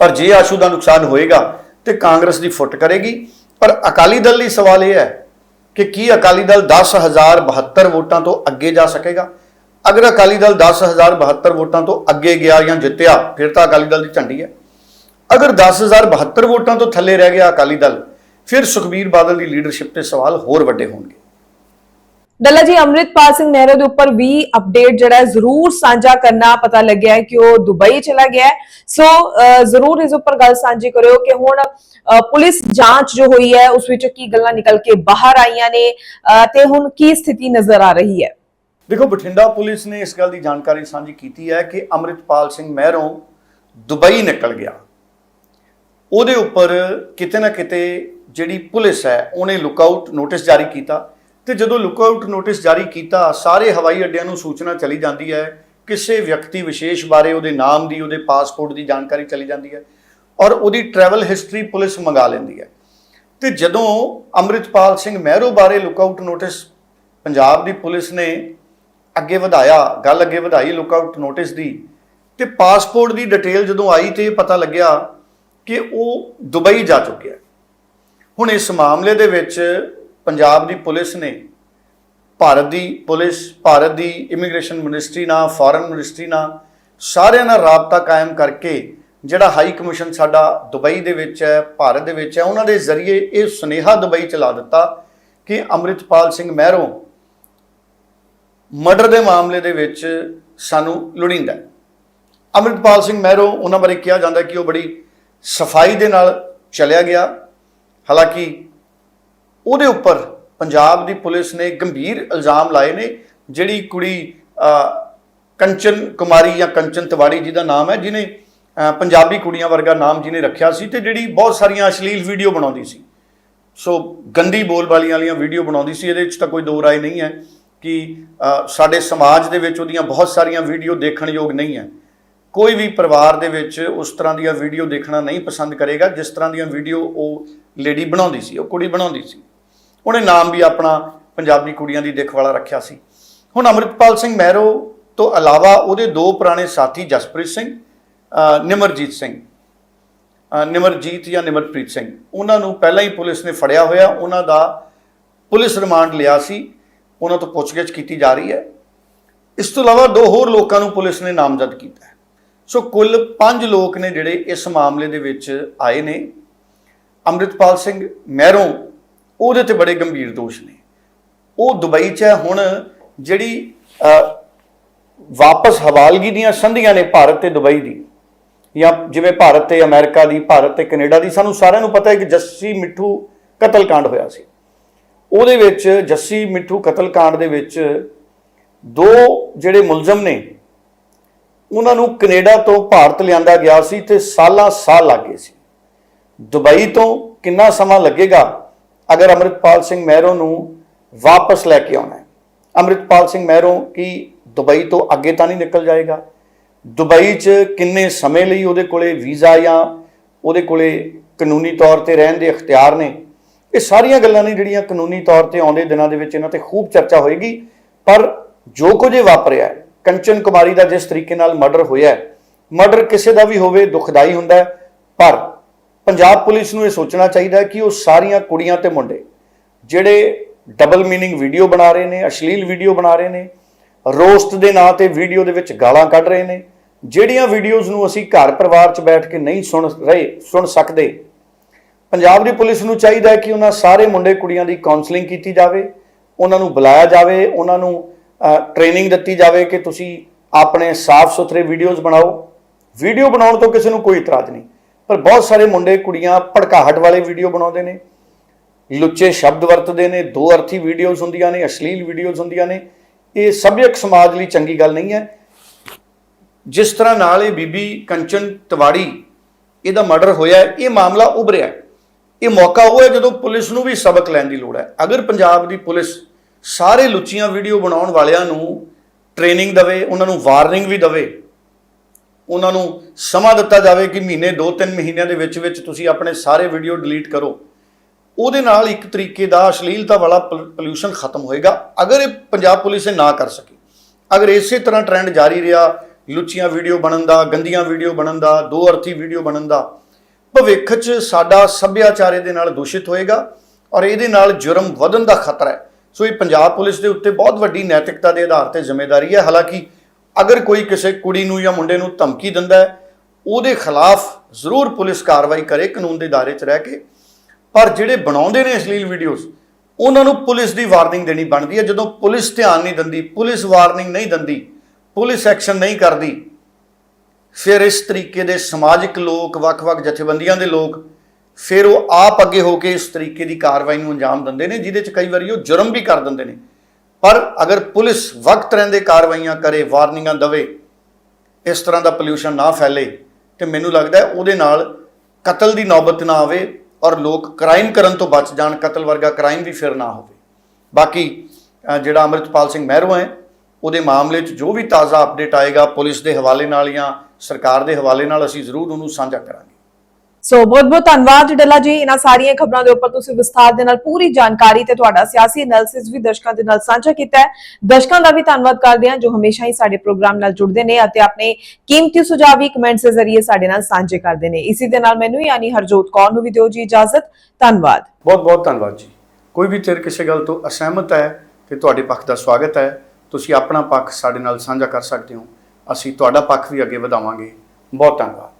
ਪਰ ਜੇ ਆਸ਼ੂ ਦਾ ਨੁਕਸਾਨ ਹੋਏਗਾ, ਤੇ ਕਾਂਗਰਸ ਦੀ ਫੁੱਟ ਕਰੇਗੀ। ਪਰ ਅਕਾਲੀ ਦਲ ਲਈ ਸਵਾਲ ਇਹ ਹੈ ਕਿ ਕੀ ਅਕਾਲੀ ਦਲ 10072 ਵੋਟਾਂ ਤੋਂ ਅੱਗੇ ਜਾ ਸਕੇਗਾ? ਅਗਰ ਅਕਾਲੀ ਦਲ 10072 ਵੋਟਾਂ ਤੋਂ ਅੱਗੇ ਗਿਆ ਜਾਂ ਜਿੱਤਿਆ, ਫਿਰ ਤਾਂ ਅਕਾਲੀ ਦਲ ਦੀ ਝੰਡੀ ਹੈ। ਅਗਰ 10072 ਵੋਟਾਂ ਤੋਂ ਥੱਲੇ ਰਹਿ ਗਿਆ ਅਕਾਲੀ ਦਲ, ਫਿਰ ਸੁਖਬੀਰ ਬਾਦਲ ਦੀ ਲੀਡਰਸ਼ਿਪ ਤੇ ਸਵਾਲ ਹੋਰ ਵੱਡੇ ਹੋਣਗੇ। ਡੱਲਾ ਜੀ, ਅੰਮ੍ਰਿਤਪਾਲ ਸਿੰਘ ਮਹਿਰੋ ਦੇ ਉੱਪਰ ਵੀ ਅਪਡੇਟ ਜਿਹੜਾ ਜ਼ਰੂਰ ਸਾਂਝਾ ਕਰਨਾ ਪਤਾ ਲੱਗਿਆ ਕਿ ਉਹ ਦੁਬਈ ਚਲਾ ਗਿਆ ਸੋ ਜ਼ਰੂਰ ਇਸ ਉੱਪਰ ਗੱਲ ਸਾਂਝੀ ਕਰਿਓ ਕਿ ਹੁਣ ਪੁਲਿਸ ਜਾਂਚ ਜੋ ਹੋਈ ਹੈ, ਉਸ ਵਿੱਚ ਕੀ ਗੱਲਾਂ ਨਿਕਲ ਕੇ ਬਾਹਰ ਆਈਆਂ ਨੇ ਤੇ ਹੁਣ ਕੀ ਸਥਿਤੀ ਨਜ਼ਰ ਆ ਰਹੀ ਹੈ। ਦੇਖੋ, ਬਠਿੰਡਾ ਪੁਲਿਸ ਨੇ ਇਸ ਗੱਲ ਦੀ ਜਾਣਕਾਰੀ ਸਾਂਝੀ ਕੀਤੀ ਹੈ ਕਿ ਅੰਮ੍ਰਿਤਪਾਲ ਸਿੰਘ ਮਹਿਰੋਂ ਦੁਬਈ ਨਿਕਲ ਗਿਆ। ਉਹਦੇ ਉੱਪਰ ਕਿਤੇ ਨਾ ਕਿਤੇ ਜਿਹੜੀ ਪੁਲਿਸ ਹੈ, ਉਹਨੇ ਲੁੱਕਆਊਟ ਨੋਟਿਸ ਜਾਰੀ ਕੀਤਾ। ਤੇ ਜਦੋਂ ਲੁੱਕਆਊਟ ਨੋਟਿਸ ਜਾਰੀ ਕੀਤਾ, ਸਾਰੇ ਹਵਾਈ ਅੱਡਿਆਂ ਨੂੰ ਸੂਚਨਾ ਚਲੀ ਜਾਂਦੀ ਹੈ। ਕਿਸੇ ਵਿਅਕਤੀ ਵਿਸ਼ੇਸ਼ ਬਾਰੇ ਉਹਦੇ ਨਾਮ ਦੀ, ਉਹਦੇ ਪਾਸਪੋਰਟ ਦੀ ਜਾਣਕਾਰੀ ਚਲੀ ਜਾਂਦੀ ਹੈ ਔਰ ਉਹਦੀ ਟਰੈਵਲ ਹਿਸਟਰੀ ਪੁਲਿਸ ਮੰਗਾ ਲੈਂਦੀ ਹੈ। ਤੇ ਜਦੋਂ ਅੰਮ੍ਰਿਤਪਾਲ ਸਿੰਘ ਮਹਿਰੋ ਬਾਰੇ ਲੁੱਕਆਊਟ ਨੋਟਿਸ ਪੰਜਾਬ ਦੀ ਪੁਲਿਸ ਨੇ ਅੱਗੇ ਵਧਾਇਆ, ਗੱਲ ਅੱਗੇ ਵਧਾਈ ਲੁੱਕਆਊਟ ਨੋਟਿਸ ਦੀ, ਤੇ ਪਾਸਪੋਰਟ ਦੀ ਡਿਟੇਲ ਜਦੋਂ ਆਈ ਤੇ ਇਹ ਪਤਾ ਲੱਗਿਆ ਕਿ ਉਹ ਦੁਬਈ ਜਾ ਚੁੱਕਿਆ ਹੁਣ ਇਸ ਮਾਮਲੇ ਦੇ ਵਿੱਚ ਪੰਜਾਬ ਦੀ ਪੁਲਿਸ ਨੇ ਭਾਰਤ ਦੀ ਪੁਲਿਸ, ਭਾਰਤ ਦੀ ਇਮੀਗ੍ਰੇਸ਼ਨ ਮਿਨਿਸਟਰੀ ਨਾਲ, ਫੋਰਨ ਮਿਨਿਸਟਰੀ ਨਾਲ ਸਾਰਿਆਂ ਨਾਲ ਰਾਬਤਾ ਕਾਇਮ ਕਰਕੇ ਜਿਹੜਾ ਹਾਈ ਕਮਿਸ਼ਨ ਸਾਡਾ ਦੁਬਈ ਦੇ ਵਿੱਚ ਹੈ, ਭਾਰਤ ਦੇ ਵਿੱਚ ਹੈ, ਉਹਨਾਂ ਦੇ ਜ਼ਰੀਏ ਇਹ ਸੁਨੇਹਾ ਦੁਬਈ ਚਲਾ ਦਿੱਤਾ ਕਿ ਅੰਮ੍ਰਿਤਪਾਲ ਸਿੰਘ ਮਹਿਰੋਂ ਮਰਡਰ ਦੇ ਮਾਮਲੇ ਦੇ ਵਿੱਚ ਸਾਨੂੰ ਲੋੜੀਂਦਾ ਹੈ। ਅੰਮ੍ਰਿਤਪਾਲ ਸਿੰਘ ਮਹਿਰੋ ਉਹਨਾਂ ਬਾਰੇ ਕਿਹਾ ਜਾਂਦਾ ਕਿ ਉਹ ਬੜੀ ਸਫ਼ਾਈ ਦੇ ਨਾਲ ਚਲਿਆ ਗਿਆ। ਹਾਲਾਂਕਿ ਉਹਦੇ ਉੱਪਰ ਪੰਜਾਬ ਦੀ ਪੁਲਿਸ ਨੇ ਗੰਭੀਰ ਇਲਜ਼ਾਮ ਲਾਏ ਨੇ, ਜਿਹੜੀ ਕੁੜੀ ਕੰਚਨ ਕੁਮਾਰੀ ਜਾਂ ਕੰਚਨ ਤਿਵਾੜੀ ਜਿਹਦਾ ਨਾਮ ਹੈ, ਜਿਹਨੇ ਪੰਜਾਬੀ ਕੁੜੀਆਂ ਵਰਗਾ ਨਾਮ ਜਿਹਨੇ ਰੱਖਿਆ ਸੀ ਤੇ ਜਿਹੜੀ ਬਹੁਤ ਸਾਰੀਆਂ ਅਸ਼ਲੀਲ ਵੀਡੀਓ ਬਣਾਉਂਦੀ ਸੀ। ਸੋ ਗੰਦੀ ਬੋਲਬਾਲੀਆਂ ਵਾਲੀਆਂ ਵੀਡੀਓ ਬਣਾਉਂਦੀ ਸੀ, ਇਹਦੇ ਵਿੱਚ ਤਾਂ ਕੋਈ ਦੋ ਰਾਏ ਨਹੀਂ ਹੈ ਕਿ ਸਾਡੇ ਸਮਾਜ ਦੇ ਵਿੱਚ ਉਹਦੀਆਂ ਬਹੁਤ ਸਾਰੀਆਂ ਵੀਡੀਓ ਦੇਖਣ ਯੋਗ ਨਹੀਂ ਹੈ। ਕੋਈ ਵੀ ਪਰਿਵਾਰ ਦੇ ਵਿੱਚ ਉਸ ਤਰ੍ਹਾਂ ਦੀਆਂ ਵੀਡੀਓ ਦੇਖਣਾ ਨਹੀਂ ਪਸੰਦ ਕਰੇਗਾ, ਜਿਸ ਤਰ੍ਹਾਂ ਦੀਆਂ ਵੀਡੀਓ ਉਹ ਲੇਡੀ ਬਣਾਉਂਦੀ ਸੀ, ਉਹ ਕੁੜੀ ਬਣਾਉਂਦੀ ਸੀ। ਉਹਨੇ ਨਾਮ ਵੀ ਆਪਣਾ ਪੰਜਾਬੀ ਕੁੜੀਆਂ ਦੀ ਦਿੱਖ ਵਾਲਾ ਰੱਖਿਆ ਸੀ। ਹੁਣ ਅਮਰਿਤਪਾਲ ਸਿੰਘ ਮਹਿਰੋ ਤੋਂ ਇਲਾਵਾ ਉਹਦੇ ਦੋ ਪੁਰਾਣੇ ਸਾਥੀ ਜਸਪ੍ਰੀਤ ਸਿੰਘ ਨਿਮਰਜੀਤ ਸਿੰਘ ਨਿਮਰਜੀਤ ਜਾਂ ਨਿਮਰਪ੍ਰੀਤ ਸਿੰਘ। ਉਹਨਾਂ ਨੂੰ ਪਹਿਲਾਂ ਹੀ ਪੁਲਿਸ ਨੇ ਫੜਿਆ ਹੋਇਆ, ਉਹਨਾਂ ਦਾ ਪੁਲਿਸ ਰਿਮਾਂਡ ਲਿਆ ਸੀ। ਉਹਨਾਂ ਤੋਂ ਪੁੱਛਗਿੱਛ ਕੀਤੀ ਜਾ ਰਹੀ ਹੈ। ਇਸ ਤੋਂ ਇਲਾਵਾ ਦੋ ਹੋਰ ਲੋਕਾਂ ਨੂੰ ਪੁਲਿਸ ਨੇ ਨਾਮਜ਼ਦ ਕੀਤਾ ਹੈ। ਸੋ ਕੁੱਲ 5 ਲੋਕ ਨੇ ਜਿਹੜੇ ਇਸ ਮਾਮਲੇ ਦੇ ਵਿੱਚ ਆਏ ਨੇ। ਅੰਮ੍ਰਿਤਪਾਲ ਸਿੰਘ ਮਹਿਰੋਂ ਉਹਦੇ ਤੇ ਬੜੇ ਗੰਭੀਰ ਦੋਸ਼ ਨੇ। ਉਹ ਦੁਬਈ 'ਚ ਹੈ, ਹੁਣ ਜਿਹੜੀ ਵਾਪਸ ਹਵਾਲਗੀ ਦੀਆਂ ਸੰਧੀਆਂ ਨੇ ਭਾਰਤ ਤੇ ਦੁਬਈ ਦੀ, ਜਾਂ ਜਿਵੇਂ ਭਾਰਤ ਤੇ ਅਮਰੀਕਾ ਦੀ, ਭਾਰਤ ਤੇ ਕੈਨੇਡਾ ਦੀ, ਸਾਨੂੰ ਸਾਰਿਆਂ ਨੂੰ ਪਤਾ ਹੈ ਕਿ ਜੱਸੀ ਮਿੱਠੂ ਕਤਲकांड ਹੋਇਆ ਸੀ। ਉਹਦੇ ਵਿੱਚ ਜੱਸੀ ਮਿੱਠੂ ਕਤਲकांड ਦੇ ਵਿੱਚ ਦੋ ਜਿਹੜੇ ਮੁਲਜ਼ਮ ਨੇ, ਉਹਨਾਂ ਨੂੰ ਕੈਨੇਡਾ ਤੋਂ ਭਾਰਤ ਲਿਆਂਦਾ ਗਿਆ ਸੀ ਤੇ ਸਾਲਾਂ ਸਾਲ ਲੱਗੇ ਸੀ। ਦੁਬਈ ਤੋਂ ਕਿੰਨਾ ਸਮਾਂ ਲੱਗੇਗਾ ਅਗਰ ਅਮਰਿਤਪਾਲ ਸਿੰਘ ਮਹਿਰੋ ਨੂੰ ਵਾਪਸ ਲੈ ਕੇ ਆਉਣਾ ਹੈ, ਅਮਰਿਤਪਾਲ ਸਿੰਘ ਮਹਿਰੋ ਕੀ ਦੁਬਈ ਤੋਂ ਅੱਗੇ ਤਾਂ ਨਹੀਂ ਨਿਕਲ ਜਾਏਗਾ? ਦੁਬਈ 'ਚ ਕਿੰਨੇ ਸਮੇਂ ਲਈ ਉਹਦੇ ਕੋਲੇ ਵੀਜ਼ਾ ਜਾਂ ਉਹਦੇ ਕੋਲੇ ਕਾਨੂੰਨੀ ਤੌਰ ਤੇ ਰਹਿਣ ਦੇ ਅਖਤਿਆਰ ਨੇ? ਇਹ ਸਾਰੀਆਂ ਗੱਲਾਂ ਨੇ ਜਿਹੜੀਆਂ ਕਾਨੂੰਨੀ ਤੌਰ ਤੇ ਆਉਂਦੇ ਦਿਨਾਂ ਦੇ ਵਿੱਚ ਇਹਨਾਂ ਤੇ ਖੂਬ ਚਰਚਾ ਹੋਏਗੀ। ਪਰ ਜੋ ਕੁਝ ਇਹ ਵਾਪਰਿਆ ਕੰਚਨ ਕੁਮਾਰੀ ਦਾ ਜਿਸ ਤਰੀਕੇ ਨਾਲ ਮਰਡਰ ਹੋਇਆ ਮਰਡਰ ਕਿਸੇ ਦਾ ਵੀ ਹੋਵੇ ਦੁਖਦਾਈ ਹੁੰਦਾ ਪਰ ਪੰਜਾਬ ਪੁਲਿਸ ਨੂੰ ਇਹ ਸੋਚਣਾ ਚਾਹੀਦਾ ਹੈ ਕਿ ਉਹ ਸਾਰੀਆਂ ਕੁੜੀਆਂ ਤੇ ਮੁੰਡੇ ਜਿਹੜੇ ਡਬਲ ਮੀਨਿੰਗ ਵੀਡੀਓ ਬਣਾ ਰਹੇ ਨੇ, ਅਸ਼ਲੀਲ ਵੀਡੀਓ ਬਣਾ ਰਹੇ ਨੇ ਰੋਸਟ ਦੇ ਨਾਂ ਤੇ ਵੀਡੀਓ ਦੇ ਵਿੱਚ ਗਾਲਾਂ ਕੱਢ ਰਹੇ ਨੇ, ਜਿਹੜੀਆਂ ਵੀਡੀਓਜ਼ ਨੂੰ ਅਸੀਂ ਘਰ ਪਰਿਵਾਰ 'ਚ ਬੈਠ ਕੇ ਨਹੀਂ ਸੁਣ ਰਹੇ, ਸੁਣ ਸਕਦੇ, ਪੰਜਾਬ ਦੀ ਪੁਲਿਸ ਨੂੰ ਚਾਹੀਦਾ ਹੈ ਕਿ ਉਹਨਾਂ ਸਾਰੇ ਮੁੰਡੇ ਕੁੜੀਆਂ ਦੀ ਕਾਉਂਸਲਿੰਗ ਕੀਤੀ ਜਾਵੇ, ਉਹਨਾਂ ਨੂੰ ਬੁਲਾਇਆ ਜਾਵੇ, ਉਹਨਾਂ ਨੂੰ ਟ੍ਰੇਨਿੰਗ ਦਿੱਤੀ ਜਾਵੇ ਕਿ ਤੁਸੀਂ ਆਪਣੇ ਸਾਫ਼ ਸੁਥਰੇ ਵੀਡੀਓਜ਼ ਬਣਾਓ। ਵੀਡੀਓ ਬਣਾਉਣ ਤੋਂ ਕਿਸੇ ਨੂੰ ਕੋਈ ਇਤਰਾਜ਼ ਨਹੀਂ। ਪਰ ਬਹੁਤ ਸਾਰੇ ਮੁੰਡੇ ਕੁੜੀਆਂ ਭੜਕਾਹਟ ਵਾਲੇ ਵੀਡੀਓ ਬਣਾਉਂਦੇ ਨੇ। ਲੁੱਚੇ ਸ਼ਬਦ ਵਰਤਦੇ ਨੇ, ਦੋ ਅਰਥੀ ਵੀਡੀਓਜ਼ ਹੁੰਦੀਆਂ ਨੇ, ਅਸ਼ਲੀਲ ਵੀਡੀਓਜ਼ ਹੁੰਦੀਆਂ ਨੇ। ਇਹ ਸਭਿਅਕ ਸਮਾਜ ਲਈ ਚੰਗੀ ਗੱਲ ਨਹੀਂ ਹੈ। ਜਿਸ ਤਰ੍ਹਾਂ ਨਾਲ ਇਹ ਬੀਬੀ ਕੰਚਨ ਤਿਵਾੜੀ, ਇਹਦਾ ਮਰਡਰ ਹੋਇਆ ਇਹ ਮਾਮਲਾ ਉਭਰਿਆ ਇਹ ਮੌਕਾ ਉਹ ਹੈ ਜਦੋਂ ਪੁਲਿਸ ਨੂੰ ਵੀ ਸਬਕ ਲੈਣ ਦੀ ਲੋੜ ਹੈ। ਅਗਰ ਪੰਜਾਬ ਦੀ ਪੁਲਿਸ ਸਾਰੇ ਲੁੱਚੀਆਂ ਵੀਡੀਓ ਬਣਾਉਣ ਵਾਲਿਆਂ ਨੂੰ ਟ੍ਰੇਨਿੰਗ ਦੇਵੇ, ਉਹਨਾਂ ਨੂੰ ਵਾਰਨਿੰਗ ਵੀ ਦੇਵੇ ਉਹਨਾਂ ਨੂੰ ਸਮਾਂ ਦਿੱਤਾ ਜਾਵੇ ਕਿ ਮਹੀਨੇ 2-3 ਮਹੀਨਿਆਂ ਦੇ ਵਿੱਚ ਵਿੱਚ ਤੁਸੀਂ ਆਪਣੇ ਸਾਰੇ ਵੀਡੀਓ ਡਿਲੀਟ ਕਰੋ। ਉਹਦੇ ਨਾਲ ਇੱਕ ਤਰੀਕੇ ਦਾ ਅਸ਼ਲੀਲਤਾ ਵਾਲਾ ਪੋਲੂਸ਼ਨ ਖਤਮ ਹੋਏਗਾ। ਅਗਰ ਇਹ ਪੰਜਾਬ ਪੁਲਿਸ ਇਹ ਨਾ ਕਰ ਸਕੀ, ਅਗਰ ਇਸੇ ਤਰ੍ਹਾਂ ਟ੍ਰੈਂਡ ਜਾਰੀ ਰਿਹਾ, ਲੁੱਚੀਆਂ ਵੀਡੀਓ ਬਣਨ ਦਾ, ਗੰਦੀਆਂ ਵੀਡੀਓ ਬਣਨ ਦਾ, ਦੋ ਅਰਥੀ ਵੀਡੀਓ ਬਣਨ ਦਾ, ਭਵਿੱਖ 'ਚ ਸਾਡਾ ਸੱਭਿਆਚਾਰ ਇਹਦੇ ਨਾਲ ਦੂਸ਼ਿਤ ਹੋਏਗਾ ਔਰ ਇਹਦੇ ਨਾਲ ਜੁਰਮ ਵਧਣ ਦਾ ਖਤਰਾ ਹੈ। ਸੋ ਇਹ ਪੰਜਾਬ ਪੁਲਿਸ ਦੇ ਉੱਤੇ ਬਹੁਤ ਵੱਡੀ ਨੈਤਿਕਤਾ ਦੇ ਆਧਾਰ ਤੇ ਜ਼ਿੰਮੇਵਾਰੀ ਹੈ। ਹਾਲਾਂਕਿ ਅਗਰ ਕੋਈ ਕਿਸੇ ਕੁੜੀ ਨੂੰ ਜਾਂ ਮੁੰਡੇ ਨੂੰ ਧਮਕੀ ਦਿੰਦਾ ਹੈ, ਉਹਦੇ ਖਿਲਾਫ ਜ਼ਰੂਰ ਪੁਲਿਸ ਕਾਰਵਾਈ ਕਰੇ, ਕਾਨੂੰਨ ਦੇ ਦਾਇਰੇ 'ਚ ਰਹਿ ਕੇ। ਪਰ ਜਿਹੜੇ ਬਣਾਉਂਦੇ ਨੇ ਅਸ਼ਲੀਲ ਵੀਡੀਓਜ਼, ਉਹਨਾਂ ਨੂੰ ਪੁਲਿਸ ਦੀ ਵਾਰਨਿੰਗ ਦੇਣੀ ਬਣਦੀ ਹੈ। ਜਦੋਂ ਪੁਲਿਸ ਧਿਆਨ ਨਹੀਂ ਦਿੰਦੀ, ਪੁਲਿਸ ਵਾਰਨਿੰਗ ਨਹੀਂ ਦਿੰਦੀ, ਪੁਲਿਸ ਐਕਸ਼ਨ ਨਹੀਂ ਕਰਦੀ, ਫਿਰ ਇਸ ਤਰੀਕੇ ਦੇ ਸਮਾਜਿਕ ਲੋਕ, ਵੱਖ-ਵੱਖ ਜਥੇਬੰਦੀਆਂ ਦੇ ਲੋਕ, ਫਿਰ ਉਹ ਆਪ ਅੱਗੇ ਹੋ ਕੇ ਇਸ ਤਰੀਕੇ ਦੀ ਕਾਰਵਾਈ ਨੂੰ ਅੰਜਾਮ ਦਿੰਦੇ ਨੇ, ਜਿਹਦੇ 'ਚ ਕਈ ਵਾਰੀ ਉਹ ਜੁਰਮ ਵੀ ਕਰ ਦਿੰਦੇ ਨੇ। ਪਰ ਅਗਰ ਪੁਲਿਸ ਵਕਤ ਰਹਿੰਦੇ ਕਾਰਵਾਈਆਂ ਕਰੇ, ਵਾਰਨਿੰਗਾਂ ਦਵੇ, ਇਸ ਤਰ੍ਹਾਂ ਦਾ ਪੋਲੂਸ਼ਨ ਨਾ ਫੈਲੇ, ਤੇ ਮੈਨੂੰ ਲੱਗਦਾ ਹੈ ਉਹਦੇ ਨਾਲ ਕਤਲ ਦੀ ਨੌਬਤ ਨਾ ਆਵੇ ਔਰ ਲੋਕ ਕ੍ਰਾਈਮ ਕਰਨ ਤੋਂ ਬਚ ਜਾਣ, ਕਤਲ ਵਰਗਾ ਕ੍ਰਾਈਮ ਵੀ ਫਿਰ ਨਾ ਹੋਵੇ। ਬਾਕੀ ਜਿਹੜਾ ਅਮਰਿਤਪਾਲ ਸਿੰਘ ਮਹਿਰੂ ਹੈ, ਉਹਦੇ ਮਾਮਲੇ 'ਚ ਜੋ ਵੀ ਤਾਜ਼ਾ ਅਪਡੇਟ ਆਏਗਾ ਪੁਲਿਸ ਦੇ ਹਵਾਲੇ ਨਾਲ ਜਾਂ ਸਰਕਾਰ ਦੇ ਹਵਾਲੇ ਨਾਲ, ਅਸੀਂ ਜ਼ਰੂਰ ਉਹਨੂੰ ਸਾਂਝਾ ਕਰਾਂਗੇ। ਸੋ ਬਹੁਤ ਬਹੁਤ ਧੰਨਵਾਦ ਡੱਲਾ ਜੀ, ਇਹਨਾਂ ਸਾਰੀਆਂ ਖਬਰਾਂ ਦੇ ਉੱਪਰ ਤੁਸੀਂ ਵਿਸਥਾਰ ਦੇ ਨਾਲ ਪੂਰੀ ਜਾਣਕਾਰੀ ਤੇ ਤੁਹਾਡਾ ਸਿਆਸੀ ਐਨਾਲਿਸਿਸ ਵੀ ਦਰਸ਼ਕਾਂ ਦੇ ਨਾਲ ਸਾਂਝਾ ਕੀਤਾ ਹੈ। ਦਰਸ਼ਕਾਂ ਦਾ ਵੀ ਧੰਨਵਾਦ ਕਰਦੇ ਹਾਂ ਜੋ ਹਮੇਸ਼ਾ ਹੀ ਸਾਡੇ ਪ੍ਰੋਗਰਾਮ ਨਾਲ ਜੁੜਦੇ ਨੇ ਅਤੇ ਆਪਣੇ ਕੀਮਤੀ ਸੁਝਾਅ ਵੀ ਕਮੈਂਟਸ ਦੇ ਜ਼ਰੀਏ ਸਾਡੇ ਨਾਲ ਸਾਂਝੇ ਕਰਦੇ ਨੇ। ਇਸੇ ਦੇ ਨਾਲ ਮੈਨੂੰ ਯਾਨੀ ਹਰਜੋਤ ਕੌਰ ਨੂੰ ਵੀ ਦਿਓ ਜੀ ਇਜਾਜ਼ਤ। ਧੰਨਵਾਦ। ਬਹੁਤ ਬਹੁਤ ਧੰਨਵਾਦ ਜੀ। ਕੋਈ ਵੀ ਤੇਰ ਕਿਸੇ ਗੱਲ ਤੋਂ ਅਸਹਿਮਤ ਹੈ ਤੇ ਤੁਹਾਡੇ ਪੱਖ ਦਾ ਸਵਾਗਤ ਹੈ, ਤੁਸੀਂ ਆਪਣਾ ਪੱਖ ਸਾਡੇ ਨਾਲ ਸਾਂਝਾ ਕਰ ਸਕਦੇ ਹੋ। ਅਸੀਂ ਤੁਹਾਡਾ ਪੱਖ ਵੀ ਅੱਗੇ ਵਧਾਵਾਂਗੇ। ਬਹੁਤ ਧੰਨਵਾਦ।